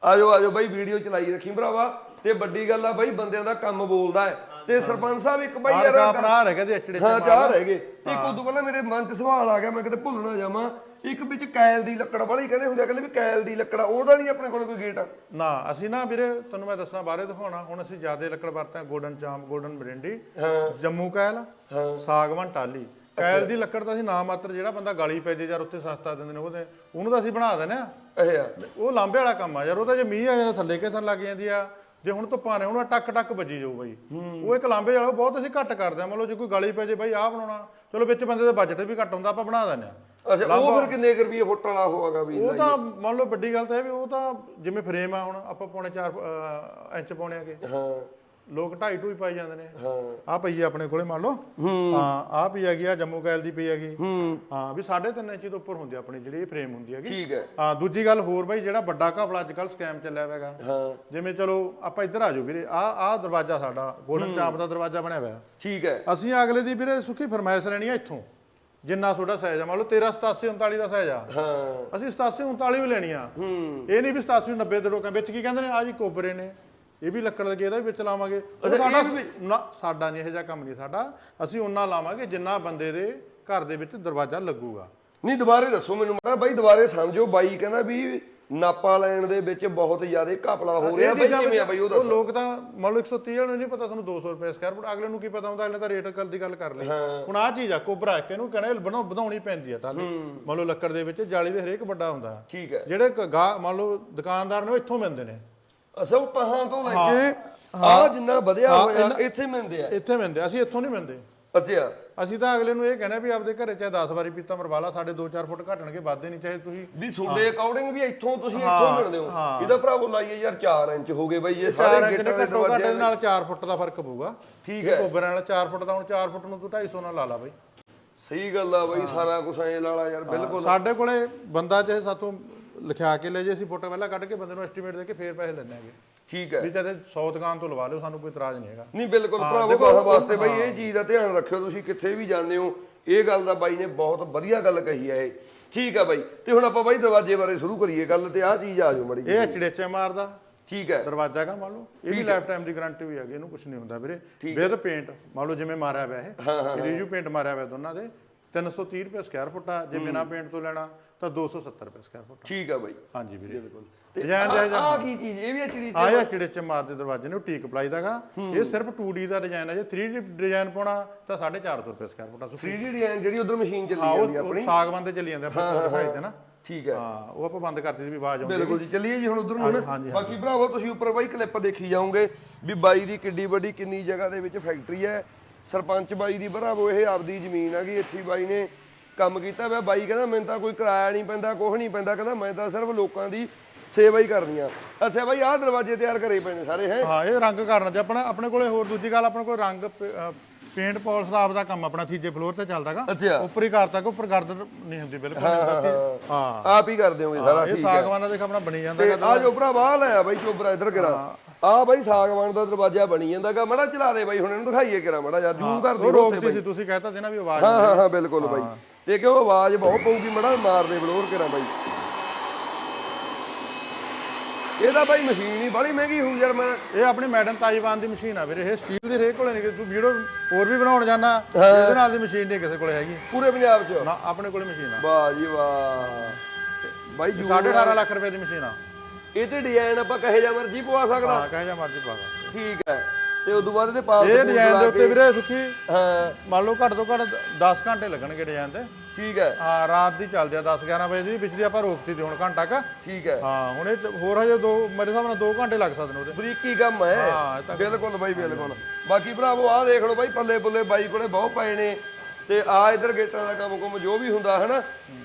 ਆਜੋ ਆਜੋ ਬਾਈ ਵੀਡੀਓ ਚਲਾਈ ਰੱਖੀ ਭਰਾਵਾ। ਤੇ ਵੱਡੀ ਗੱਲ ਆ ਬਾਈ ਬੰਦਿਆਂ ਦਾ ਕੰਮ ਬੋਲਦਾ ਹੈ। ਤੇ ਸਰਪੰਚ ਸਾਹਿਬ ਇੱਕ ਬਾਈ ਯਾਰ ਹਾਂ ਚਾਹ ਰਹਿ ਗਏ। ਇੱਕ ਉਦੋਂ ਪਹਿਲਾਂ ਮੇਰੇ ਮਨ 'ਚ ਸਵਾਲ ਆ ਗਿਆ ਮੈਂ ਕਿਤੇ ਭੁੱਲ ਨਾ ਜਾਵਾਂ। ਇੱਕ ਵਿੱਚ ਕੈਲ ਦੀ ਲੱਕੜ ਵਾਲੀ ਕਹਿੰਦੇ ਹੁੰਦੇ ਆ ਕਹਿੰਦੇ ਵੀ ਕੈਲ ਦੀ ਲੱਕੜ ਆ, ਉਹਦਾ ਨਹੀਂ ਆਪਣੇ ਕੋਲ ਕੋਈ ਗੇਟ ਆ। ਨਾ ਅਸੀਂ ਨਾ ਵੀਰੇ ਤੁਹਾਨੂੰ ਮੈਂ ਦੱਸਣਾ ਬਾਰੇ ਦਿਖਾਉਣਾ ਹੁਣ ਅਸੀਂ ਜ਼ਿਆਦਾ ਲੱਕੜ ਵਰਤਦੇ ਹਾਂ ਗੋਲਡਨ ਚਾਂਪ ਗੋਲਡਨ ਬਰਿੰਡੀ ਜੰਮੂ ਕੈਲ ਸਾਗਵਾਨ ਟਾਲੀ ਕੈਲ ਦੀ ਲੱਕੜ ਤਾਂ ਅਸੀਂ ਨਾ ਮਾਤਰ ਜਿਹੜਾ ਬੰਦਾ ਗਾਲੀ ਪੈ ਜੇ ਯਾਰ ਉੱਤੇ ਸਸਤਾ ਦਿੰਦੇ ਨੇ ਉਹਦੇ ਉਹਨੂੰ ਤਾਂ ਅਸੀਂ ਬਣਾ ਦਿੰਦੇ ਆ ਇਹ ਆ। ਉਹ ਲਾਂਬੇ ਵਾਲਾ ਕੰਮ ਆ ਯਾਰ ਉਹ ਤਾਂ ਜੇ ਮੀਂਹ ਆ ਜਾਂਦਾ ਥੱਲੇ ਕੇ ਥੱਲੇ ਲੱਗ ਜਾਂਦੀ ਆ? ਜੇ ਹੁਣ ਧੁੱਪਾਂ ਨੇ ਉਹਨੂੰ ਟੱਕ ਟੱਕ ਵੱਜੀ ਜਾਊ ਬਾਈ। ਉਹ ਇੱਕ ਲਾਂਬੇ ਵਾਲਾ ਉਹ ਬਹੁਤ ਅਸੀਂ ਘੱਟ ਕਰਦੇ ਆ ਮੰਨ ਲਓ ਜੇ ਕੋਈ ਗਾਲੀ ਪੈ ਜੇ ਬਾਈ ਆਹ ਬਣਾਉਣਾ। ਚਲੋ ਵਿੱਚ ਬੰਦੇ ਦਾ ਬਜਟ ਵੀ ਘੱਟ ਹੁੰਦਾ ਆਪਾਂ ਬਣਾ ਦਿੰਦੇ ਆ ਅੱਛਾ ਉਹ ਫਿਰ ਕਿੰਨੇ ਕੁ ਰੁਪਏ ਫੁੱਟ ਵਾਲਾ ਹੋਵੇਗਾ ਵੀ ਉਹ ਤਾਂ ਮੰਨ ਲਓ ਵੱਡੀ ਗੱਲ ਤਾਂ ਇਹ ਵੀ ਉਹ ਤਾਂ ਜਿਵੇਂ ਫਰੇਮ ਆ ਹੁਣ ਆਪਾਂ ਪੌਣੇ 4 ਇੰਚ ਪਾਉਣੇ ਆਗੇ ਹਾਂ। ਲੋਕ ਢਾਈ ਢੂਈ ਪਾਈ ਜਾਂਦੇ ਨੇ। ਹਾਂ। ਆ ਪਈ ਆ ਆਪਣੇ ਕੋਲੇ ਮੰਨ ਲਓ। ਹਾਂ। ਆ ਪਈ ਹੈਗੀ ਆ ਜੰਮੂ ਕੈਲ ਦੀ ਪਈ ਹੈਗੀ। ਹੂੰ। ਹਾਂ ਵੀ 3.5 ਇੰਚ ਤੋਂ ਉੱਪਰ ਹੁੰਦੀ ਆ ਆਪਣੀ ਜਿਹੜੀ ਫਰੇਮ ਹੁੰਦੀ ਹੈਗੀ। ਠੀਕ ਹੈ। ਹਾਂ ਦੂਜੀ ਗੱਲ ਹੋਰ ਬਾਈ ਜਿਹੜਾ ਵੱਡਾ ਘਪਲਾ ਅੱਜ ਕੱਲ ਸਕੈਮ ਚੱਲਿਆ ਹੋਇਆ ਹੈਗਾ। ਹਾਂ। ਜਿਵੇਂ ਚਲੋ ਆਪਾਂ ਇੱਧਰ ਆ ਜਾਓ ਵੀਰੇ। ਆ ਆ ਦਰਵਾਜ਼ਾ ਸਾਡਾ ਗੋਲਡਨ ਚਾਂਪ ਦਾ ਦਰਵਾਜ਼ਾ ਬਣਿਆ ਹੋਇਆ। ਠੀਕ ਹੈ। ਅਸੀਂ ਅਗਲੇ ਦੀ ਵੀਰੇ ਸੁੱਕੀ ਫਰਮਾਇਸ਼ ਲੈਣੀ ਆ ਇੱਥੋਂ। ਜਿੰਨਾ ਤੁਹਾਡਾ ਸਾਈਜ਼ ਆ ਮੰਨ ਲਓ 13 87 39 ਦਾ ਸਾਈਜ਼ ਆ। ਹਾਂ। ਅਸੀਂ 87 39 ਵੀ ਲੈਣੀ ਆ ਹੂੰ। ਇਹ ਨਹੀਂ ਵੀ 87 90 ਦੇ ਰੋਕਾਂ ਵਿੱਚ ਕੀ ਕਹਿੰਦੇ ਨੇ? ਆ ਜੀ ਕੋਬਰੇ ਨੇ। ਇਹ ਵੀ ਲੱਕੜ ਲੱਗੇ ਇਹਦਾ ਵੀ ਵਿੱਚ ਲਾਵਾਂਗੇ। ਉਹ ਸਾਡਾ ਨਾ ਸਾਡਾ ਨਹੀਂ ਇਹ ਜਿਹਾ ਕੰਮ ਨਹੀਂ ਸਾਡਾ। ਅਸੀਂ ਉਹਨਾਂ ਲਾਵਾਂਗੇ ਜਿੰਨਾ ਬੰਦੇ ਦੇ ਘਰ ਦੇ ਵਿੱਚ ਦਰਵਾਜ਼ਾ ਲੱਗੂਗਾ। ਨਹੀਂ ਦੁਬਾਰੇ ਦੱਸੋ ਮੈਨੂੰ ਮੜਾ ਬਾਈ ਦੁਬਾਰੇ ਸਮਝੋ। ਬਾਈ ਕਹਿੰਦਾ ਵੀ ਨਾਪਾ ਲੈਣ ਦੇ ਵਿੱਚ ਬਹੁਤ ਜ਼ਿਆਦਾ ਘਪਲਾ ਹੋ ਰਿਹਾ ਬਾਈ ਕਿਵੇਂ ਆ ਬਾਈ ਉਹ ਦੱਸੋ? ਲੋਕ ਤਾਂ ਮੰਨ ਲਓ 130 ਵਾਲੇ ਨੂੰ ਨਹੀਂ ਪਤਾ ਤੁਹਾਨੂੰ 200 ਰੁਪਏ ਸਕੁਅਰ ਫੁੱਟ ਅਗਲੇ ਨੂੰ ਕੀ ਪਤਾ ਹੁੰਦਾ ਅਗਲੇ ਤਾਂ ਰੇਟ ਕੱਲ ਦੀ ਗੱਲ ਕਰ ਲਈ। ਹੁਣ ਆਹ ਚੀਜ਼ ਆ ਕੋਬਰਾ ਇੱਕ ਇਹਨੂੰ ਕਹਿੰਦੇ ਬਣਾਉ ਵਧਾਉਣੀ ਪੈਂਦੀ ਆ ਤਾਂ ਮੰਨ ਲਓ ਲੱਕੜ ਦੇ ਵਿੱਚ ਜਾਲੀ ਦੇ ਹਰੇਕ ਵੱਡਾ ਹੁੰਦਾ। ਠੀਕ ਹੈ। ਜਿਹੜੇ ਮੰਨ ਲਓ ਦੁਕਾਨਦਾਰ ਨੇ ਉਹ ਇੱਥੋਂ ਮਿਲਦੇ ਨੇ। ਅਸਾ ਉਹ ਤਹਾਂ ਤੋਂ ਲੈ ਕੇ ਆ ਜਿੰਨਾ ਵਧਿਆ ਹੋਇਆ ਇੱਥੇ ਮਿਲਦੇ ਆ। ਇੱਥੇ ਮਿਲਦੇ ਅਸੀਂ ਇੱਥੋਂ ਨਹੀਂ ਮਿਲਦੇ। ਅੱਛਾ। ਅਸੀਂ ਤਾਂ ਅਗਲੇ ਨੂੰ ਇਹ ਕਹਿੰਦੇ ਵੀ ਆਪਦੇ ਘਰੇ ਚਾਹੇ 10 ਵਾਰੀ ਪੀਤਾ ਮਰਵਾ ਲਾ ਸਾਡੇ 2-4 ਫੁੱਟ ਘਟਣਗੇ ਵੱਧਦੇ ਨਹੀਂ ਚਾਹੇ ਤੁਸੀਂ ਵੀ ਤੁਹਾਡੇ ਅਕੋਰਡਿੰਗ ਵੀ ਇੱਥੋਂ ਤੁਸੀਂ ਇੱਥੋਂ ਮਿਲਦੇ ਹੋ। ਇਹਦਾ ਭਰਾਵੋ ਲਾਈਏ ਯਾਰ 4 ਇੰਚ ਹੋ ਗਏ ਬਾਈ ਇਹ 4 ਸਾਰੇ ਗੇਟਾਂ ਦੇ ਘੱਟੋ ਘੱਟ ਦਰਵਾਜ਼ੇ ਨਾਲ 4 ਫੁੱਟ ਦਾ ਫ਼ਰਕ ਪਊਗਾ। ਠੀਕ ਇਹ ਕੋਬਰੇ ਨਾਲ 4 ਫੁੱਟ ਦਾ ਹੁਣ 4 ਫੁੱਟ ਨੂੰ ਤੂੰ 250 ਨਾਲ ਲਾ ਲਾ ਬਾਈ। ਸਹੀ ਗੱਲ ਆ ਬਾਈ ਸਾਰਾ ਕੁਝ ਐ ਲਾਲਾ ਯਾਰ ਬਿਲਕੁਲ। ਸਾਡੇ ਕੋਲੇ ਬੰਦਾ ਜੇ ਸਾਤੋਂ ਲਿਖਿਆ ਕੇ ਲੈ ਜੇ ਅਸੀਂ ਫੋਟੋ ਪਹਿਲਾਂ ਕੱਢ ਕੇ ਬੰਦੇ ਨੂੰ ਐਸਟੀਮੇਟ ਦੇ ਕੇ ਫੇਰ ਪੈਸੇ ਲੈਣੇ ਹੈਗੇ। ਠੀਕ ਹੈ। ਵੀ ਚਾਹੇ 100 ਦੁਕਾਨ ਤੋਂ ਲਵਾ ਲਿਓ ਸਾਨੂੰ ਕੋਈ ਇਤਰਾਜ਼ ਨਹੀਂ ਹੈਗਾ। ਨਹੀਂ ਬਿਲਕੁਲ ਭਰਾਵੋ ਬਾਹ ਵਾਸਤੇ ਬਾਈ ਇਹ ਚੀਜ਼ ਦਾ ਧਿਆਨ ਰੱਖਿਓ ਤੁਸੀਂ ਕਿੱਥੇ ਵੀ ਜਾਂਦੇ ਹੋ ਇਹ ਗੱਲ ਦਾ ਬਾਈ ਨੇ ਬਹੁਤ ਵਧੀਆ ਗੱਲ ਕਹੀ ਹੈ ਇਹ। ਠੀਕ ਹੈ ਬਾਈ ਤੇ ਹੁਣ ਆਪਾਂ ਬਾਈ ਦਰਵਾਜ਼ੇ ਬਾਰੇ ਸ਼ੁਰੂ ਕਰੀਏ ਗੱਲ ਤੇ ਆਹ ਚੀਜ਼ ਆ ਜਾਓ ਮੜੀ ਇਹ ਐਚਡੀਐਚ ਮਾਰਦਾ। ਠੀਕ ਹੈ। ਦਰਵਾਜ਼ਾ ਕਾ ਮੰਨ ਲਓ ਇਹ ਵੀ ਲਾਈਫ ਟਾਈਮ ਦੀ ਗਾਰੰਟੀ ਵੀ ਹੈਗੀ ਇਹਨੂੰ ਕੁਝ ਨਹੀਂ ਹੁੰਦਾ ਵੀਰੇ। ਵਿਦ ਪੇਂਟ ਮੰਨ ਲਓ ਜਿਵੇਂ ਮਾਰਿਆ ਹੋਇਆ ਇਹ। ਰੀਜੂ ਪੇਂਟ ਮਾਰਿਆ ਹੋਇਆ ਦੋਨਾਂ ਦੇ। 330 ਰੁਪਏ ਸਕੁਅਰ ਫੁੱਟ ਆ ਜੇ ਬਿਨਾ ਪੇਂਟ ਤੋਂ ਲੈਣਾ ਤਾਂ 270 ਰੁਪਏ ਸਕੁਅਰ ਫੁੱਟ ਠੀਕ ਹੈ ਬਾਈ। ਹਾਂਜੀ ਵੀਰੇ। ਤੇ ਡਿਜ਼ਾਈਨ ਜਿਹਾ ਆਹ ਕੀ ਚੀਜ਼? ਇਹ ਵੀ ਐਚਡੀ ਆ ਇਹ ਚਿੜੇ ਚ ਮਾਰਦੇ ਦਰਵਾਜ਼ੇ ਨੇ ਉਹ ਟੀਕ ਪਲਾਈ ਦਾਗਾ ਇਹ ਸਿਰਫ 2D ਦਾ ਡਿਜ਼ਾਈਨ ਹੈ ਜੇ 3D ਡਿਜ਼ਾਈਨ ਪਾਉਣਾ ਤਾਂ 450 ਰੁਪਏ ਸਕੁਅਰ ਫੁੱਟ ਆ 3D ਡਿਜ਼ਾਈਨ ਜਿਹੜੀ ਉਧਰ ਮਸ਼ੀਨ ਚੱਲੀ ਜਾਂਦੀ ਆ ਆਪਣੀ। ਸਾਗਵਾਨ ਤੇ ਚੱਲੀ ਜਾਂਦੇ ਕੋਲ ਦਿਖਾਈ ਤੇ ਨਾ। ਠੀਕ ਹੈ ਹਾਂ ਉਹ ਆਪਾਂ ਬੰਦ ਕਰਤੀ ਸੀ ਵੀ ਆਵਾਜ਼ ਆਉਂਦੀ ਬਿਲਕੁਲ ਜੀ ਚੱਲੀਏ ਜੀ ਹੁਣ ਉਧਰ ਨੂੰ। ਬਾਕੀ ਭਰਾਵੋ ਤੁਸੀਂ ਉੱਪਰ ਬਾਈ ਕਲਿੱਪ ਦੇਖੀ ਜਾਓਗੇ ਵੀ ਬਾਈ ਦੀ ਕਿੱਡੀ ਵੱਡੀ ਕਿੰਨੀ ਜਗ੍ਹਾ ਦੇ ਵਿੱਚ ਫੈਕਟਰੀ ਹੈ। ਸਰਪੰਚ ਬਾਈ ਦੀ ਭਰਾਵੋ, ਇਹ ਆਪਦੀ ਜ਼ਮੀਨ ਹੈਗੀ, ਇੱਥੇ ਬਾਈ ਨੇ ਕੰਮ ਕੀਤਾ। ਹੋਇਆ ਬਾਈ ਕਹਿੰਦਾ, ਮੈਨੂੰ ਤਾਂ ਕੋਈ ਕਿਰਾਇਆ ਨਹੀਂ ਪੈਂਦਾ ਕੁਝ ਨਹੀਂ ਪੈਂਦਾ। ਕਹਿੰਦਾ, ਮੈਂ ਤਾਂ ਸਿਰਫ ਲੋਕਾਂ ਦੀ ਸੇਵਾ ਹੀ ਕਰਨੀ ਆ। ਅੱਛਾ ਬਾਈ, ਆਹ ਦਰਵਾਜ਼ੇ ਤਿਆਰ ਕਰੇ ਪਏ ਨੇ ਸਾਰੇ, ਹੈ? ਹਾਂ, ਇਹ ਰੰਗ ਕਰਨਾ ਤੇ ਆਪਣਾ, ਆਪਣੇ ਕੋਲੇ ਹੋਰ ਦੂਜੀ ਗੱਲ, ਆਪਣੇ ਕੋਲ ਰੰਗ ਪੇਂਟ ਪਾਲਿਸ਼ ਦਾ ਆਪਦਾ ਕੰਮ ਆਪਣਾ ਤੀਜੇ ਫਲੋਰ ਤੇ ਚੱਲਦਾਗਾ ਅੱਛਾ। ਉੱਪਰ ਹੀ ਉੱਪਰ ਗਰਦਨ ਨਹੀਂ ਹੁੰਦੀ ਬਿਲਕੁਲ ਹਾਂ ਆਪ ਹੀ ਕਰ ਦਿਓਗੇ ਸਾਰਾ ਇਹ ਠੀਕ ਹੈ। ਸਾਗਵਾਨਾਂ ਦੇ ਆਪਣਾ ਬਣੀ ਜਾਂਦਾ ਤੇ ਆ ਜੋ ਭਰਾਵਾ ਆਹ ਲੈ ਆ ਬਾਈ ਚੋਬਰਾ ਇੱਧਰ ਕਰਾ। ਆ ਬਾਈ ਸਾਗਵਾਨ ਦਾ ਦਰਵਾਜ਼ਾ ਬਣੀ ਜਾਂਦਾਗਾ ਮੜਾ ਚਲਾ ਦੇ ਬਾਈ ਹੁਣ ਇਹਨੂੰ ਦਿਖਾਈਏ ਕਰਾ ਮੜਾ ਯਾਰ ਜ਼ੂਮ ਕਰ ਉਹ ਦਿਓ ਸੀ ਤੁਸੀਂ ਕਹਿਤਾ ਸੀ ਨਾ ਵੀ ਆਵਾਜ਼ ਹਾਂ ਹਾਂ ਹਾਂ ਬਿਲਕੁਲ ਬਾਈ। ਤੇ ਕਿਉਂ ਆਵਾਜ਼ ਬਹੁਤ ਪਊਗੀ ਮੜਾ ਮਾਰ ਦੇ ਬਲੋਰ ਕਰਾਂ ਬਾਈ। ਇਹਦਾ ਬਾਈ ਮਸ਼ੀਨ ਹੀ ਬੜੀ ਮਹਿੰਗੀ ਹੋਊ ਯਾਰ ਮੈਂ। ਇਹ ਆਪਣੀ ਮੈਡਮ ਤਾਈਵਾਨ ਦੀ ਮਸ਼ੀਨ ਆ ਵੀਰੇ। ਇਹ ਸਟੀਲ ਦੀ ਰੇਕ ਕੋਲੇ ਨਹੀਂ ਤੂੰ ਵੀਡੀਓ ਹੋਰ ਵੀ ਬਣਾਉਣ ਜਾਣਾ ਇਹਦੇ ਨਾਲ ਦੀ ਮਸ਼ੀਨ ਨਹੀਂ ਕਿਸੇ ਕੋਲੇ ਹੈਗੀ। ਪੂਰੇ ਪੰਜਾਬ 'ਚ? ਨਾ ਆਪਣੇ ਕੋਲੇ ਮਸ਼ੀਨ ਆ। ਵਾਹ ਜੀ ਵਾਹ। ਬਾਈ ਜੂ 18.5 ਲੱਖ ਰੁਪਏ ਦੀ ਮਸ਼ੀਨ ਆ। ਇਹ ਤੇ ਡਿਜ਼ਾਈਨ ਆਪਾਂ ਕਹੇ ਜਾ ਮਰਜ਼ੀ ਪਵਾ ਸਕਦਾ। ਹਾਂ ਕਹੇ ਜਾਂ ਮਰਜ਼ੀ ਪਾ ਲਾ। ਠੀਕ ਹੈ। ਤੇ ਉਦੋਂ ਬਾਅਦ ਇਹਦੇ ਪਾਸ ਇਹ ਡਿਜ਼ਾਈਨ ਦੇ ਉੱਤੇ ਵੀਰੇ ਸੁੱਖੀ ਹਾਂ। ਮੰਨ ਲਓ ਘੱਟ ਤੋਂ ਘੱਟ 10 ਘੰਟੇ ਲੱਗਣਗੇ ਡਿਜ਼ਾਈਨ ਤੇ ਠੀਕ ਹੈ। ਹਾਂ ਰਾਤ ਦੀ ਚੱਲਦੀ ਆ 10 11 ਵਜੇ ਦੀ ਪਿਛਲੀ ਆਪਾਂ ਰੋਕਤੀ ਤੇ ਹੁਣ ਘੰਟਾ ਕ। ਠੀਕ ਹੈ। ਹਾਂ ਹੁਣ ਇਹ ਹੋਰ ਹਜੇ ਦੋ ਮੇਰੇ ਹਿਸਾਬ ਨਾਲ 2 ਘੰਟੇ ਲੱਗ ਸਕਦੇ ਨੇ ਉਹਦੇ। ਬਰੀਕੀ ਕੰਮ ਹੈ। ਬਿਲਕੁਲ ਬਾਈ ਬਿਲਕੁਲ। ਬਾਕੀ ਭਰਾਵੋ ਆਹ ਦੇਖ ਲਓ ਬਾਈ ਪੱਲੇ ਪੁੱਲੇ ਬਾਈ ਕੋਲੇ ਬਹੁਤ ਪਏ ਨੇ। ਤੇ ਆ ਇਧਰ ਗੇਟਾਂ ਦਾ ਕੰਮ ਕੁਮ ਜੋ ਵੀ ਹੁੰਦਾ ਹਨਾ?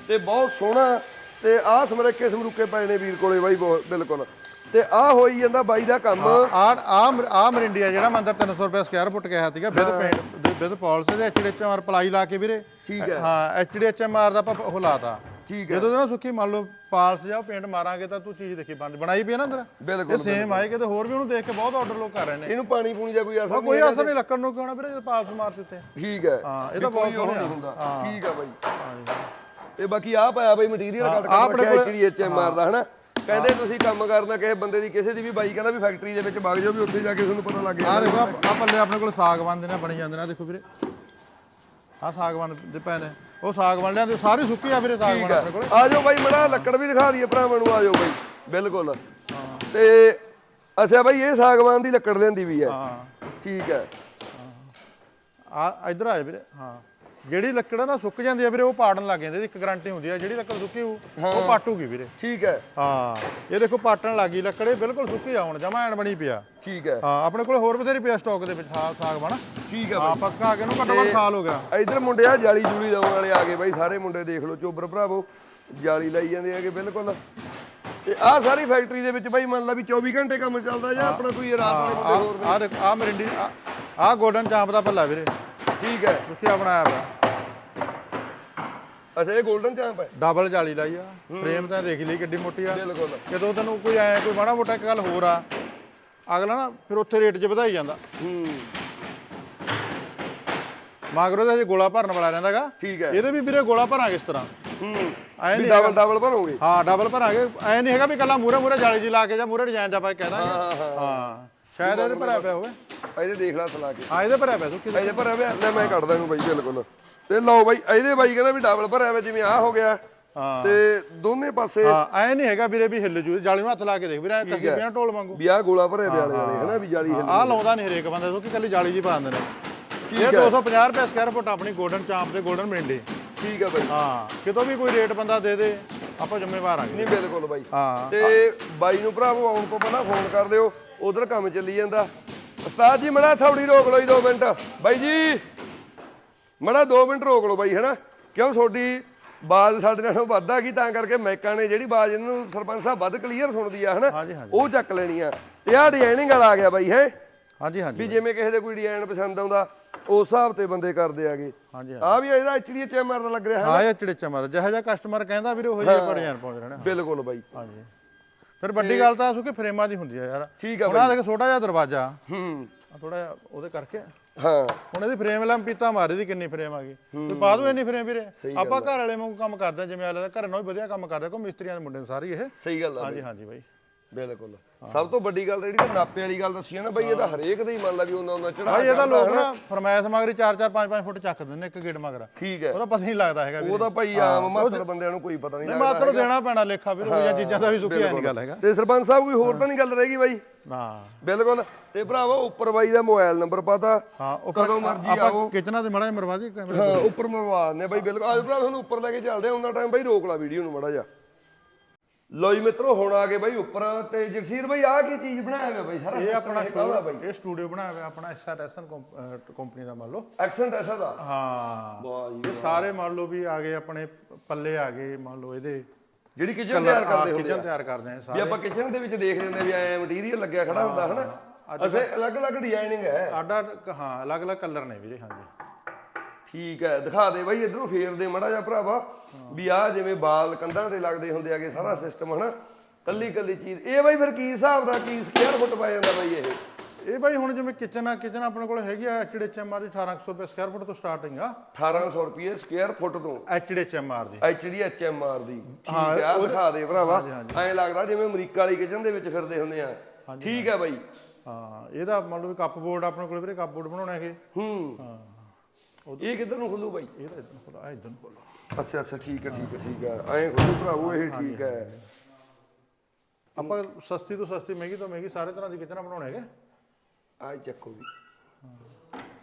ਤੇ ਬਹੁਤ ਸੋਹਣਾ। ਤੇ ਆਹ ਸਮਰੱਕੇ ਸਮਰੁੱਕੇ ਪਏ ਨੇ ਵੀਰ ਕੋਲੇ ਬਾਈ ਬਿਲਕੁਲ। ਤੇ ਆਹ ਹੋਈ ਜਾਂਦਾ ਬਾਈ ਦਾ ਕੰਮ। ਆ ਆ ਆ ਮਰਿੰਡੀਆ ਜਿਹੜਾ ਮੰਦਰ 300 ਰੁਪਏ ਸਕੁਅਰ ਫੁੱਟ ਕਿਹਾ ਸੀਗਾ ਵਿਦ ਪੇਂਟ ਵਿਦ ਪਾਲਿਸ਼ ਦੇ ਐਚਡੀਐਚਐਮਆਰ ਪਲਾਈ ਲਾ ਕੇ ਵੀਰੇ। ਠੀਕ ਹੈ। ਹਾਂ ਐਚਡੀਐਚਐਮਆਰ ਦਾ ਆਪਾਂ ਉਹ ਲਾਤਾ। ਠੀਕ ਹੈ। ਜਦੋਂ ਨਾ ਸੁੱਕੀ ਮੰਨ ਲਓ ਪਾਲਸ ਜਾਂ ਪੇਂਟ ਮਾਰਾਂਗੇ ਤਾਂ ਤੂੰ ਚੀਜ਼ ਦੇਖੀ ਬੰਦ ਬਣਾਈ ਪਈ ਹੈ ਨਾ ਅੰਦਰ? ਬਿਲਕੁਲ ਇਹ ਸੇਮ ਆਏਗਾ ਤੇ ਹੋਰ ਵੀ ਉਹਨੂੰ ਦੇਖ ਕੇ ਬਹੁਤ ਆਰਡਰ ਲੋਕ ਕਰ ਰਹੇ ਨੇ। ਇਹਨੂੰ ਪਾਣੀ ਪੂਣੀ ਦਾ ਕੋਈ ਅਸਰ ਨਹੀਂ ਕੋਈ ਅਸਰ ਨਹੀਂ ਲੱਕੜ ਨੂੰ ਕਿਉਂ ਨਾ ਵੀਰੇ ਜੇ ਪਾਲਸ ਮਾਰ ਦਿੱਤੇ। ਠੀਕ ਹੈ। ਹਾਂ, ਇਹ ਤਾਂ ਬਹੁਤ ਸੋਹਣਾ ਨਹੀਂ ਹੁੰਦਾ। ਠੀਕ ਹੈ ਬਾਈ। ਤੇ ਬਾਕੀ ਆ ਪਾਇਆ ਬਾਈ ਮਟੀਰੀਅਲ ਕੱਟ ਕੇ ਰੱਖਿਆ ਕੋਲ- ਐਚਡੀ ਐਚਐਮ ਮਾਰਦਾ ਹਨਾ? ਕਹਿੰਦੇ ਤੁਸੀਂ ਕੰਮ ਕਰਨਾ ਕਿਸੇ ਬੰਦੇ ਦੀ ਕਿਸੇ ਦੀ ਵੀ ਬਾਈ ਕਹਿੰਦਾ ਵੀ ਫੈਕਟਰੀ ਦੇ ਵਿੱਚ ਵਗ ਜਾਓ ਵੀ ਉੱਥੇ ਜਾ ਕੇ ਤੁਹਾਨੂੰ ਪਤਾ ਲੱਗ ਆ ਦੇਖੋ ਆ ਪੱਲੇ ਆਪਣੇ ਕੋਲ ਸਾਗਵਾਨ ਦੇ ਨੇ ਬਣੀ ਜਾਂਦੇ ਨੇ। ਆਹ ਦੇਖੋ ਵੀਰੇ। ਆ ਸਾਗਵਾਨ ਦੇ ਪੈ ਨੇ। ਉਹ ਸਾਗਵਾਨ ਲਿਆਂਦੇ ਸਾਰੀ ਸੁੱਕੀ ਆ ਵੀਰੇ ਸਾਗਵਾਨ ਆਪਣੇ ਕੋਲ। ਆ ਜਾਓ ਬਾਈ ਮੜਾ ਲੱਕੜ ਵੀ ਦਿਖਾ ਦਈਏ ਭਰਾਵਾਂ ਨੂੰ ਆ ਜਾਓ ਬਾਈ। ਬਿਲਕੁਲ। ਤੇ ਅੱਛਾ ਬਾਈ ਇਹ ਸਾਗਵਾਨ ਦੀ ਲੱਕੜ ਲੈਂਦੀ ਵੀ ਹੈ। ਹਾਂ। ਠੀਕ ਹੈ। ਆ ਇਧਰ ਆ ਜਾ ਵੀਰੇ। ਹਾਂ। ਜਿਹੜੀ ਲੱਕੜ ਨਾ ਸੁੱਕ ਜਾਂਦੀ ਆ ਵੀਰੇ ਉਹ ਪਾੜਨ ਲੱਗ ਜਾਂਦੀ ਇੱਕ ਗਾਰੰਟੀ ਹੁੰਦੀ ਆ ਜਿਹੜੀ ਲੱਕੜ ਸੁੱਕੀ ਹੋਊ ਉਹ ਪਾਟੂਗੀ ਵੀਰੇ। ਠੀਕ ਹੈ। ਹਾਂ ਇਹ ਦੇਖੋ ਪਾਟਣ ਲੱਗੀ ਲੱਕੜ ਬਿਲਕੁਲ ਸੁੱਕੀ ਆ ਹੁਣ ਜਮਾ ਐਨ ਬਣੀ ਪਿਆ। ਠੀਕ ਹੈ। ਹਾਂ ਆਪਣੇ ਕੋਲ ਹੋਰ ਬਥੇਰੀ ਪਿਆ ਸਟਾਕ ਦੇ ਵਿੱਚ ਸਾਗ ਸਾਗ ਬਣਾ। ਠੀਕ ਹੈ ਹਾਂ ਸੁਕਾ ਕੇ ਇਹਨੂੰ ਘੱਟੋ ਘੱਟ ਸਾਲ ਹੋ ਗਿਆ। ਇਧਰ ਮੁੰਡੇ ਆ ਜਾਲੀ ਜੂਲੀ ਲਾਉਣ ਵਾਲੇ ਆ ਗਏ ਬਾਈ ਸਾਰੇ ਮੁੰਡੇ ਦੇਖ ਲਓ ਚੋਬਰ ਭਰਾਵੋ ਜਾਲੀ ਲਾਈ ਜਾਂਦੇ ਹੈਗੇ ਬਿਲਕੁਲ। ਤੇ ਆਹ ਸਾਰੀ ਫੈਕਟਰੀ ਦੇ ਵਿੱਚ ਬਾਈ ਮੰਨ ਲਾ ਵੀ 24 ਘੰਟੇ ਕੰਮ ਚੱਲਦਾ ਜਾਂ ਆਪਣਾ ਕੋਈ ਰਾਤ ਵਾਲੇ ਬੰਦੇ ਹੋਰ ਨੇ? ਆ ਆ ਮਰਿੰਡੀ ਆ ਗੋਲਡਨ ਚਾਂਪ ਦਾ ਪੱਲਾ ਵੀਰੇ। ਠੀਕ ਹੈ ਤੁਸੀਂ ਬਣਾਇਆ ਵਾ ਅੱਛਾ ਇਹ 골ਡਨ ਚਾਂਪ ਹੈ। ਡਬਲ ਜਾਲੀ ਲਾਈ ਆ। ਫਰੇਮ ਤਾਂ ਦੇਖ ਲਈ ਕਿੱਡੀ ਮੋਟੀ ਆ। ਬਿਲਕੁਲ। ਜਦੋਂ ਤੈਨੂੰ ਕੋਈ ਐ ਕੋਈ ਮਾੜਾ ਮੋਟਾ ਇੱਕ ਗੱਲ ਹੋਰ ਆ ਅਗਲਾ ਨਾ ਫਿਰ ਉੱਥੇ ਰੇਟ 'ਚ ਵਧਾਈ ਜਾਂਦਾ। ਹੂੰ। ਮਾਗਰੋ ਦਾ ਹਜੇ ਗੋਲਾ ਭਰਨ ਵਾਲਾ ਰਹਿੰਦਾਗਾ ਠੀਕ ਹੈ। ਇਹਦੇ ਵੀ ਵੀਰੇ ਗੋਲਾ ਭਰਾਂਗੇ ਇਸ ਤਰ੍ਹਾਂ। ਹੂੰ। ਐ ਨਹੀਂ ਡਬਲ ਡਬਲ ਭਰੋਗੇ। ਹਾਂ ਡਬਲ ਭਰਾਂਗੇ। ਐ ਨਹੀਂ ਹੈਗਾ ਵੀ ਕੱਲਾ ਮੂਰੇ ਮੂਰੇ ਜਾਲੀ ਜੀ ਲਾ ਕੇ ਜਾਂ ਮੂਰੇ ਡਿਜ਼ਾਈਨ ਦਾ ਪਾ ਕੇ ਕਹਿ ਦਾਂਗੇ। ਹਾਂ, ਹਾਂ। ਸ਼ਾਇਦ ਇਹਦੇ ਭਰਿਆ ਪਿਆ ਹੋਵੇ। ਇਹਦੇ ਦੇਖ ਲਾ ਸਲਾ ਕੇ। ਹਾਂ ਇਹਦੇ ਭਰਿਆ ਪਿਆ ਸੁੱਕੀ ਇਹਦੇ ਭਰਿਆ ਪਿਆ ਲੈ ਮੈਂ ਕੱਢਦਾ ਇਹਨੂੰ ਬਾਈ ਬਿਲਕੁਲ। ਤੇ ਲਓ ਬਾਈ ਇਹਦੇ ਬਾਈ ਕਹਿੰਦਾ ਵੀ ਡਬਲ ਭਰਿਆ ਹੋਇਆ ਜਿਵੇਂ ਆ ਹੋ ਗਿਆ। ਹਾਂ। ਤੇ ਦੋਨੇ ਪਾਸੇ ਹਾਂ ਐ ਨਹੀਂ ਹੈਗਾ ਵੀਰੇ ਵੀ ਹਿੱਲ ਜੂ। ਜਾਲੀ ਨੂੰ ਹੱਥ ਲਾ ਕੇ ਦੇਖ ਵੀਰੇ ਐ ਕੱਸੀ ਪਿਆ ਢੋਲ ਵਾਂਗੂ। ਵੀ ਆਹ ਗੋਲਾ ਭਰਿਆ ਦੇ ਵਾਲੇ ਵਾਲੇ ਹਨਾ ਵੀ ਜਾਲੀ ਹਿੱਲ ਆਹ ਲਾਉਂਦਾ ਨਹੀਂ ਹਰੇਕ ਬੰਦਾ ਕਿਉਂਕਿ ਕੱਲੀ ਜਾਲੀ ਜੀ ਪਾ ਦਿੰਦੇ ਨੇ। ਠੀਕ ਇਹ ਹੈ। 250 ਰੁਪਏ ਸਕੁਅਰ ਫੁੱਟ ਆਪਣੀ ਗੋਲਡਨ ਚਾਂਪ ਤੇ ਗੋਲਡਨ ਮਿੰਡੀ ਠੀਕ ਹੈ ਬਾਈ। ਹਾਂ ਕਿਤੋਂ ਵੀ ਕੋਈ ਰੇਟ ਬੰਦਾ ਦੇ ਦੇ ਆਪਾਂ ਜ਼ਿੰਮੇਵਾਰ ਆਂਗੇ ਨਹੀਂ ਬਿਲਕੁਲ ਬਾਈ। ਹਾਂ। ਤੇ ਬਾਈ ਨੂੰ ਭਰਾਵੋ ਆਉਣ ਤੋਂ ਪਹਿਲਾਂ ਫੋਨ ਕਰ ਦਿਓ। ਉਧਰ ਕੰਮ ਚੱਲੀ ਜਾਂਦਾ। ਉਸਤਾਦ ਜੀ ਮੜਾ ਥੋੜੀ ਰੋਕ ਲਓ ਜੀ 2 ਮਿੰਟ। ਬਾਈ ਜੀ ਮੜਾ 2 ਮਿੰਟ ਰੋਕ ਲਓ ਬਾਈ ਹੈਨਾ? ਕਿਉਂ ਤੁਹਾਡੀ ਬਾਜ਼ ਸਾਡੇ ਨਾਲੋਂ ਵੱਧ ਆ ਗਈ ਤਾਂ ਕਰਕੇ ਮੈਕਾਂ ਨੇ ਜਿਹੜੀ ਬਾਜ਼ ਇਹਨਾਂ ਨੂੰ ਸਰਪੰਚ ਸਾਹਿਬ ਵੱਧ ਕਲੀਅਰ ਸੁਣਦੀ ਆ ਹਨਾ। ਉਹ ਚੱਕ ਲੈਣੀ ਆ। ਤੇ ਆਹ ਡਿਜ਼ਾਈਨਿੰਗ ਵਾਲਾ ਆ ਗਿਆ ਬਾਈ ਹੈ? ਹਾਂਜੀ ਹਾਂਜੀ ਵੀ ਜਿਵੇਂ ਕਿਸੇ ਦੇ ਕੋਈ ਡਿਜ਼ਾਈਨ ਪਸੰਦ ਆਉਂਦਾ ਉਸ ਹਿਸਾਬ ਤੇ ਬੰਦੇ ਕਰਦੇ ਆਗੇ। ਹਾਂਜੀ ਆ ਵੀ ਇਹਦਾ ਐਚਡੀ ਐਚਐਮਆਰ ਦਾ ਲੱਗ ਰਿਹਾ ਹੈ ਹਾਂ ਇਹ ਚਿੜਚਾ ਮਾਰ ਜਿਹੋ ਜਿਹਾ ਕਸਟਮਰ ਕਹਿੰਦਾ ਵੀਰੇ ਉਹ ਜਿਹੇ ਬੜੇ ਜਾਨ ਪਹੁੰਚ ਰਹੇ ਨੇ। ਬਿਲਕੁਲ ਬਾਈ। ਹਾਂਜੀ। ਫਿਰ ਵੱਡੀ ਗੱਲ ਤਾਂ ਸੁੱਕੇ ਫਰੇਮਾਂ ਦੀ ਹੁੰਦੀ ਆ ਯਾਰ। ਠੀਕ ਆ ਹੁਣ ਦੇਖ ਛੋਟਾ ਜਿਹਾ ਦਰਵਾਜ਼ਾ। ਹੂੰ। ਥੋੜਾ ਜਿਹਾ ਉਹਦੇ ਕਰਕੇ। ਹਾਂ। ਹੁਣ ਇਹਦੀ ਫਰੇਮ ਲਾਂ ਪੀਤਾ ਮਾਰੀ ਦੀ ਕਿੰਨੀ ਫਰੇਮ ਆ ਗਈ। ਤੇ ਪਾ ਦੋ ਇੰਨੀ ਫਰੇਮ ਵੀਰੇ? ਆਪਾਂ ਘਰ ਵਾਲੇ ਵਾਂਗੂ ਕੰਮ ਕਰਦੇ ਆ ਜਿਵੇਂ ਆਲੇ ਦਾ ਘਰ ਨਾਲ ਵੀ ਵਧੀਆ ਕੰਮ ਕਰਦੇ ਕੋ ਮਿਸਤਰੀਆਂ ਦੇ ਮੁੰਡੇ ਨੇ ਸਾਰੇ ਇਹ। ਸਹੀ ਗੱਲ ਆ ਹਾਂਜੀ ਹਾਂਜੀ ਬਾਈ। ਬਿਲਕੁਲ। ਸਭ ਤੋਂ ਵੱਡੀ ਗੱਲ ਤਾਂ ਜਿਹੜੀ ਤਾਂ ਨਾਪੇ ਵਾਲੀ ਗੱਲ ਦੱਸੀ ਆ ਨਾ ਬਈ ਇਹਦਾ ਹਰੇਕ ਦਾ ਹੀ ਮੰਨ ਲਾ ਵੀ ਉਹਨਾਂ ਉਹਨਾਂ ਚੜਾ ਭਾਈ ਇਹ ਤਾਂ ਲੋਕ ਨਾ ਫਰਮਾਇਸ਼ ਮਗਰੀ 4 4 5 5 ਫੁੱਟ ਚੱਕ ਦਿੰਦੇ ਨੇ ਇੱਕ ਗੇਟ ਮਗਰ। ਠੀਕ ਹੈ। ਉਹਦਾ ਪਤਾ ਨਹੀਂ ਲੱਗਦਾ ਹੈਗਾ ਵੀਰੇ ਉਹਦਾ ਭਾਈ ਆਮ ਮਾਤਰ ਬੰਦਿਆਂ ਨੂੰ ਕੋਈ ਪਤਾ ਨਹੀਂ ਨਹੀਂ ਮਾਤਰ ਦੇਣਾ ਪੈਣਾ ਲੇਖਾ ਵੀਰੇ ਉਹ ਚੀਜ਼ਾਂ ਦਾ ਵੀ ਸੁੱਕੀ ਨਹੀਂ ਗੱਲ ਹੈਗਾ। ਤੇ ਸਰਪੰਚ ਸਾਹਿਬ ਕੋਈ ਹੋਰ ਤਾਂ ਨਹੀਂ ਗੱਲ ਰਹਿ ਗਈ ਬਾਈ? ਨਾ। ਬਿਲਕੁਲ। ਤੇ ਭਰਾਵਾ ਉੱਪਰ ਬਾਈ ਦਾ ਮੋਬਾਈਲ ਨੰਬਰ ਪਤਾ। ਹਾਂ ਉਹ ਕਦੋਂ ਮਰਜ਼ੀ ਆਓ। ਕਿਚਨਾਂ ਤੇ ਮੜਾ ਮਰਵਾ ਦੀ ਕੈਮਰੇ ਹਾਂ ਉੱਪਰ ਮਰਵਾ ਦਿੰਦੇ ਬਾਈ ਬਿਲਕੁਲ। ਆਜ ਭਰਾ ਤੁਹਾਨੂੰ ਉੱਪਰ ਲੈ ਕੇ ਚੱਲਦੇ ਆ ਉਹਨਾਂ ਟਾਈਮ ਬਾਈ ਰੋਕ ਲਾ ਵੀਡੀਓ ਨੂੰ ਮੜਾ ਜਾ ਲੋ ਜੀ ਮਿੱਤਰੋ ਹੁਣ ਆ ਗਏ ਬਾਈ ਉੱਪਰ ਤੇ ਜਗਸੀਰ ਬਾਈ ਆਹ ਕੀ ਚੀਜ਼ ਬਣਾਇਆ ਹੋਇਆ ਬਾਈ? ਸਾਰਾ ਇਹ ਆਪਣਾ ਇਹ ਸਟੂਡੀਓ ਬਣਾਇਆ ਹੋਇਆ ਆਪਣਾ ਐਸਆਰਐਸਐਨ ਕੰਪਨੀ ਦਾ ਮੰਨ ਲਓ। ਐਕਸੈਂਟ ਐਸਾ ਦਾ? ਹਾਂ। ਵਾਹ ਜੀ ਇਹ ਸਾਰੇ ਮੰਨ ਲਓ ਵੀ ਆ ਗਏ ਆਪਣੇ ਪੱਲੇ ਆ ਗਏ ਮੰਨ ਲਓ ਇਹਦੇ। ਜਿਹੜੀ ਕਿਚਨ ਤਿਆਰ ਕਰਦੇ ਹੁੰਦੇ ਕਿਚਨ ਆ। ਤਿਆਰ ਕਰਦੇ ਆ ਵੀ ਸਾਰੇ। ਆਪਾਂ ਕਿਚਨ ਦੇ ਵਿੱਚ ਦੇਖ ਲੈਂਦੇ ਵੀ ਐ ਮਟੀਰੀਅਲ ਲੱਗਿਆ ਖੜਾ ਹੁੰਦਾ ਹਨਾ? ਅਸੇ ਅਲੱਗ-ਅਲੱਗ ਡਿਜ਼ਾਈਨਿੰਗ ਹੈ। ਆਡਾ ਹਾਂ ਅਲੱਗ-ਅਲੱਗ ਕਲਰ ਨੇ ਵੀਰੇ ਹਾਂਜੀ। ਠੀਕ ਹੈ ਦਿਖਾ ਦੇ ਬਾਈ ਇਧਰੋਂ ਫੇਰ ਦੇ ਮੜਾ ਜਾ ਭਰਾਵਾ ਵੀ ਆ ਜਿਵੇਂ ਬਾਲ ਕੰਧਾਂ ਤੇ ਲੱਗਦੇ ਹੁੰਦੇ ਆਗੇ ਸਾਰਾ ਸਿਸਟਮ ਹਨਾ ਕੱਲੀ ਕੱਲੀ ਚੀਜ਼। ਇਹ ਬਾਈ ਫਿਰ ਕੀ ਹਿਸਾਬ ਦਾ ਕੀ ਸਕੁਅਰ ਫੁੱਟ ਪੈ ਜਾਂਦਾ ਬਾਈ ਇਹ? ਇਹ ਬਾਈ ਹੁਣ ਜਿਵੇਂ ਕਿਚਨ ਆ ਕਿਚਨ ਆਪਣੇ ਕੋਲ ਹੈਗੀ ਆ ਐਚਡੀਐਚਐਮਆਰ ਦੀ 1800 ਰੁਪਏ ਸਕੁਅਰ ਫੁੱਟ ਤੋਂ ਸਟਾਰਟਿੰਗ ਆ। 1800 ਰੁਪਏ ਸਕੁਅਰ ਫੁੱਟ ਤੋਂ? ਐਚਡੀਐਚਐਮਆਰ ਦੀ। ਐਚਡੀ ਐਚਐਮਆਰ ਦੀ। ਠੀਕ ਆਹ ਦਿਖਾ ਦੇ ਭਰਾਵਾ। ਐਂ ਲੱਗਦਾ ਜਿਵੇਂ ਅਮਰੀਕਾ ਵਾਲੀ ਕਿਚਨ ਦੇ ਵਿੱਚ ਫਿਰਦੇ ਹੁੰਦੇ ਆ। ਠੀਕ ਹੈ ਬਾਈ। ਹਾਂ ਇਹਦਾ ਮੰਨ ਲਓ ਕੱਪ ਬੋਰਡ ਆਪਣੇ ਕੋਲ ਵੀਰੇ ਕੱਪ ਬੋਰਡ ਬਣਾਉਣਾ ਹੈਗੇ। ਹੂੰ। ਹਾਂ। ਇਹ ਕਿੱਧਰ ਨੂੰ ਖੁੱਲੂ ਬਾਈ? ਇਹਦਾ ਇਦਾਂ ਖੋਲਾ ਆ ਇਦਾਂ ਬੋਲੋ ਅੱਛਾ ਅੱਛਾ ਠੀਕ ਹੈ ਠੀਕ ਹੈ ਠੀਕ ਹੈ। ਐਂ ਖੁੱਲੂ ਭਰਾਵੋ ਇਹ ਠੀਕ ਹੈ। ਆਪਾਂ ਸਸਤੀ ਤੋਂ ਸਸਤੀ ਮਹਿੰਗੀ ਤੋਂ ਮਹਿੰਗੀ ਸਾਰੇ ਤਰ੍ਹਾਂ ਦੀ ਕਿਚਨ ਬਣਾਉਣੇ ਹੈਗੇ। ਆਹ ਚੱਕੋ ਵੀ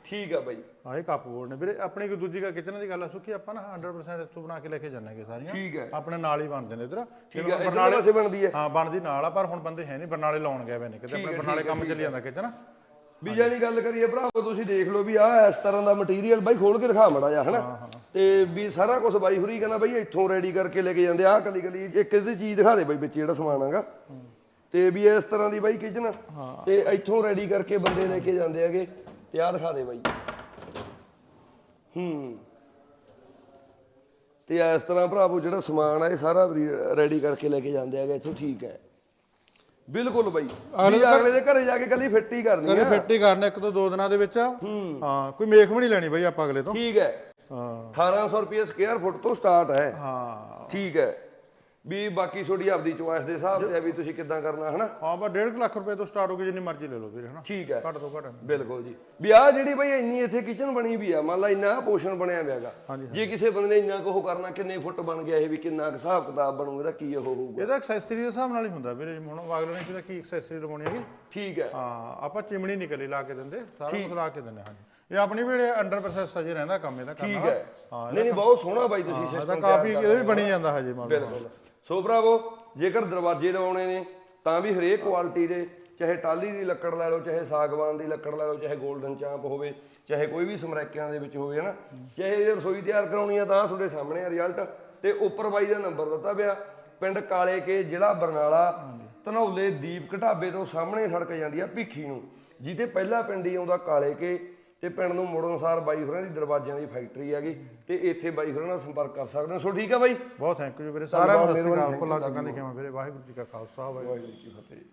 ਠੀਕ ਆ ਬਾਈ। ਆਹ ਇਹ ਕੱਪ ਬੋਰਡ ਨੇ। ਵੀਰੇ ਆਪਣੀ ਕੋਈ ਦੂਜੀ ਕਿਚਨ ਦੀ ਗੱਲ ਆ ਸੁੱਕੀ ਆਪਾਂ ਨਾ 100% ਇੱਥੋਂ ਬਣਾ ਕੇ ਲੈ ਕੇ ਜਾਣਾਂਗੇ ਸਾਰੀਆਂ। ਠੀਕ ਹੈ। ਆਪਣੇ ਨਾਲ ਹੀ ਬਣਦੇ ਨੇ ਇਧਰ। ਠੀਕ ਹੈ ਇਧਰ ਪਾਸੇ ਬਣਦੀ ਹੈ। ਹਾਂ ਬਣਦੀ ਨਾਲ ਆ ਪਰ ਹੁਣ ਬੰਦੇ ਹੈ ਨਹੀਂ ਬਰਨਾਲੇ ਲਾਉਣ ਗਏ ਵੇ ਨੇ ਕਿਤੇ ਆਪਣੇ ਬਰਨਾਲੇ ਕੰਮ ਚੱਲੀ ਜਾਂਦਾ ਕਿਚਨ ਵੀ ਜਾਨੀ ਗੱਲ ਕਰੀਏ ਭਰਾਵੋ ਤੁਸੀਂ ਦੇਖ ਲਓ ਵੀ ਆਹ ਇਸ ਤਰ੍ਹਾਂ ਦਾ ਮਟੀਰੀਅਲ ਬਾਈ ਖੋਲ ਕੇ ਦਿਖਾ ਮੜਾ ਜਾ ਹਨਾ? ਤੇ ਵੀ ਸਾਰਾ ਕੁਝ ਬਾਈ ਹੁਰੀ ਕਹਿੰਦਾ ਬਾਈ ਇੱਥੋਂ ਰੈਡੀ ਕਰਕੇ ਲੈ ਕੇ ਜਾਂਦੇ ਆਹ ਕਲੀ ਕਲੀ ਇੱਕ ਇਹਦੀ ਚੀਜ਼ ਦਿਖਾ ਦੇ ਬਾਈ ਵਿੱਚ ਜਿਹੜਾ ਸਮਾਨ ਹੈਗਾ। ਤੇ ਵੀ ਇਸ ਤਰ੍ਹਾਂ ਦੀ ਬਾਈ ਕਿਚਨ ਤੇ ਇੱਥੋਂ ਰੈਡੀ ਕਰਕੇ ਬੰਦੇ ਲੈ ਕੇ ਜਾਂਦੇ ਹੈਗੇ ਤੇ ਆਹ ਦਿਖਾ ਦੇ ਬਾਈ। ਹੂੰ। ਤੇ ਇਸ ਤਰ੍ਹਾਂ ਭਰਾਵੋ ਜਿਹੜਾ ਸਮਾਨ ਹੈ ਇਹ ਸਾਰਾ ਰੈਡੀ ਕਰਕੇ ਲੈ ਕੇ ਜਾਂਦੇ ਹੈਗੇ ਇੱਥੋਂ ਠੀਕ ਹੈ। ਬਿਲਕੁਲ ਬਾਈ। ਵੀ ਅਗਲੇ ਦੇ ਘਰੇ ਜਾ ਕੇ ਕੱਲੀ ਫਿੱਟ ਹੀ ਕਰਨੀ ਆ। ਫਿੱਟ ਹੀ ਕਰਨਾ ਇੱਕ ਤੋਂ ਦੋ ਦਿਨਾਂ ਦੇ ਵਿੱਚ। ਹਾਂ। ਕੋਈ ਮੇਖ ਵੀ ਨਹੀਂ ਲੈਣੀ ਬਈ ਆਪਾਂ ਅਗਲੇ ਤੋਂ। ਠੀਕ ਹੈ। ਹਾਂ। 1800 ਰੁਪਏ ਸਕੁਅਰ ਫੁੱਟ ਤੋਂ ਸਟਾਰਟ ਹੈ। ਹਾਂ। ਠੀਕ ਹੈ। ਵੀ ਬਾਕੀ ਤੁਹਾਡੀ ਆਪਦੀ ਚੁਆਇਸ ਦੇ ਹਿਸਾਬ ਤੇ ਆ ਵੀ ਤੁਸੀਂ ਕਿੱਦਾਂ ਕਰਨਾ ਹਨਾ? ਹਾਂ ਬਸ 1.5 ਲੱਖ ਰੁਪਏ ਤੋਂ ਸਟਾਰਟ ਹੋ ਕੇ ਜਿੰਨੀ ਮਰਜ਼ੀ ਲੈ ਲਓ ਵੀਰੇ ਹਨਾ? ਠੀਕ ਹੈ। ਘੱਟ ਤੋਂ ਘੱਟ ਬਿਲਕੁਲ ਜੀ। ਵੀ ਆ ਜਿਹੜੀ ਬਈ ਇੰਨੀ ਇੱਥੇ ਕਿਚਨ ਬਣੀ ਵੀ ਆ ਮੰਨ ਲਾ ਇੰਨਾ ਪੋਸ਼ਨ ਬਣਿਆ ਹੋਇਆਗਾ ਹਾਂਜੀ, ਜੇ ਕਿਸੇ ਬੰਦੇ ਨੇ ਇੰਨਾ ਕੁ ਉਹ ਕਰਨਾ ਕਿੰਨੇ ਫੁੱਟ ਬਣ ਗਿਆ ਇਹ ਵੀ ਕਿੰਨਾ ਹਿਸਾਬ ਕਿਤਾਬ ਬਣੂ ਇਹਦਾ ਕੀ ਉਹ ਹੋਊਗਾ? ਇਹਦਾ ਐਕਸੈਸਰੀ ਦੇ ਹਿਸਾਬ ਨਾਲ ਹੀ ਹੁੰਦਾ ਵੀਰੇ ਹੁਣ ਅਗਲੇ ਨੇ ਕਿਹਦਾ ਕੀ ਐਕਸੈਸਰੀ ਲਵਾਉਣੀ ਹੈਗੀ? ਠੀਕ ਹੈ। ਹਾਂ ਆਪਾਂ ਚਿਮਣੀ ਨਿਕਲੀ ਲਾ ਕੇ ਦਿੰਦੇ ਸਾਰਾ ਕੁਝ ਲਾ ਕੇ ਦਿੰਦੇ ਹਾਂਜੀ। ਇਹ ਆਪਣੀ ਵੀ ਅੰਡਰ ਪ੍ਰੋਸੈਸ ਅਜੇ ਰਹਿੰਦਾ ਕੰਮ ਇਹਦਾ ਕਰਨਾ। ਠੀਕ ਹੈ। ਹਾਂ ਨਹੀਂ ਨਹੀਂ ਬਹੁਤ ਸੋਹਣਾ ਬਾਈ ਤੁਸੀਂ ਸਿਸਟਮ ਕਾਫੀ ਇਹਦੇ ਵੀ ਬਣੀ ਜਾਂਦਾ ਹਜੇ ਮੰਨ ਲਓ। ਬਿਲਕੁਲ। ਸੋ ਭਰਾਵੋ ਜੇਕਰ ਦਰਵਾਜ਼ੇ ਲਵਾਉਣੇ ਨੇ ਤਾਂ ਵੀ ਹਰੇਕ ਕੁਆਲਿਟੀ ਦੇ ਚਾਹੇ ਟਾਲੀ ਦੀ ਲੱਕੜ ਲੈ ਲਓ ਚਾਹੇ ਸਾਗਵਾਨ ਦੀ ਲੱਕੜ ਲੈ ਲਓ ਚਾਹੇ 골ਡਨ ਚਾਂਪ ਹੋਵੇ ਚਾਹੇ ਕੋਈ ਵੀ ਸਮਰੈਕਿਆਂ ਦੇ ਵਿੱਚ ਹੋਵੇ ਹਨਾ? ਚਾਹੇ ਜੇ ਰਸੋਈ ਤਿਆਰ ਕਰਾਉਣੀ ਆ ਤਾਂ ਤੁਹਾਡੇ ਸਾਹਮਣੇ ਆ ਰਿਜ਼ਲਟ ਤੇ ਉੱਪਰ ਬਾਈ ਦਾ ਨੰਬਰ ਦਿੱਤਾ ਪਿਆ ਪਿੰਡ ਕਾਲੇ ਕੇ ਜ਼ਿਲ੍ਹਾ ਬਰਨਾਲਾ ਧਨੌਲੇ ਦੀਪ ਢਾਬੇ ਤੋਂ ਸਾਹਮਣੇ ਸੜਕ ਜਾਂਦੀ ਆ ਭਿੱਖੀ ਨੂੰ ਜਿਹਦੇ ਪਹਿਲਾ ਪਿੰਡ ਹੀ ਆਉਂਦਾ ਕਾਲੇ ਕੇ। ਤੇ ਪਿੰਡ ਨੂੰ ਮੁੜਨ ਅਨੁਸਾਰ ਬਾਈ ਹੋਰਾਂ ਦੀ ਦਰਵਾਜ਼ਿਆਂ ਦੀ ਫੈਕਟਰੀ ਹੈਗੀ ਤੇ ਇੱਥੇ ਬਾਈ ਹੋਰਾਂ ਨਾਲ ਸੰਪਰਕ ਕਰ ਸਕਦੇ ਹੋ। ਸੋ ਠੀਕ ਆ ਬਾਈ? ਬਹੁਤ ਥੈਂਕ ਯੂ ਵੀਰੇ। ਸਾਰਿਆਂ ਨੂੰ ਧੰਨਵਾਦ, ਦੱਸਣਾ ਮਿਹਰਬਾਨੀ, ਕੋਲਾ ਦੇਖਿਆ ਮੈਂ ਵੀਰੇ ਵਾਹਿਗੁਰੂ ਜੀ ਕਾ ਖਾਲਸਾ ਵਾਹਿਗੁਰੂ ਜੀ ਕੀ ਫਤਿਹ।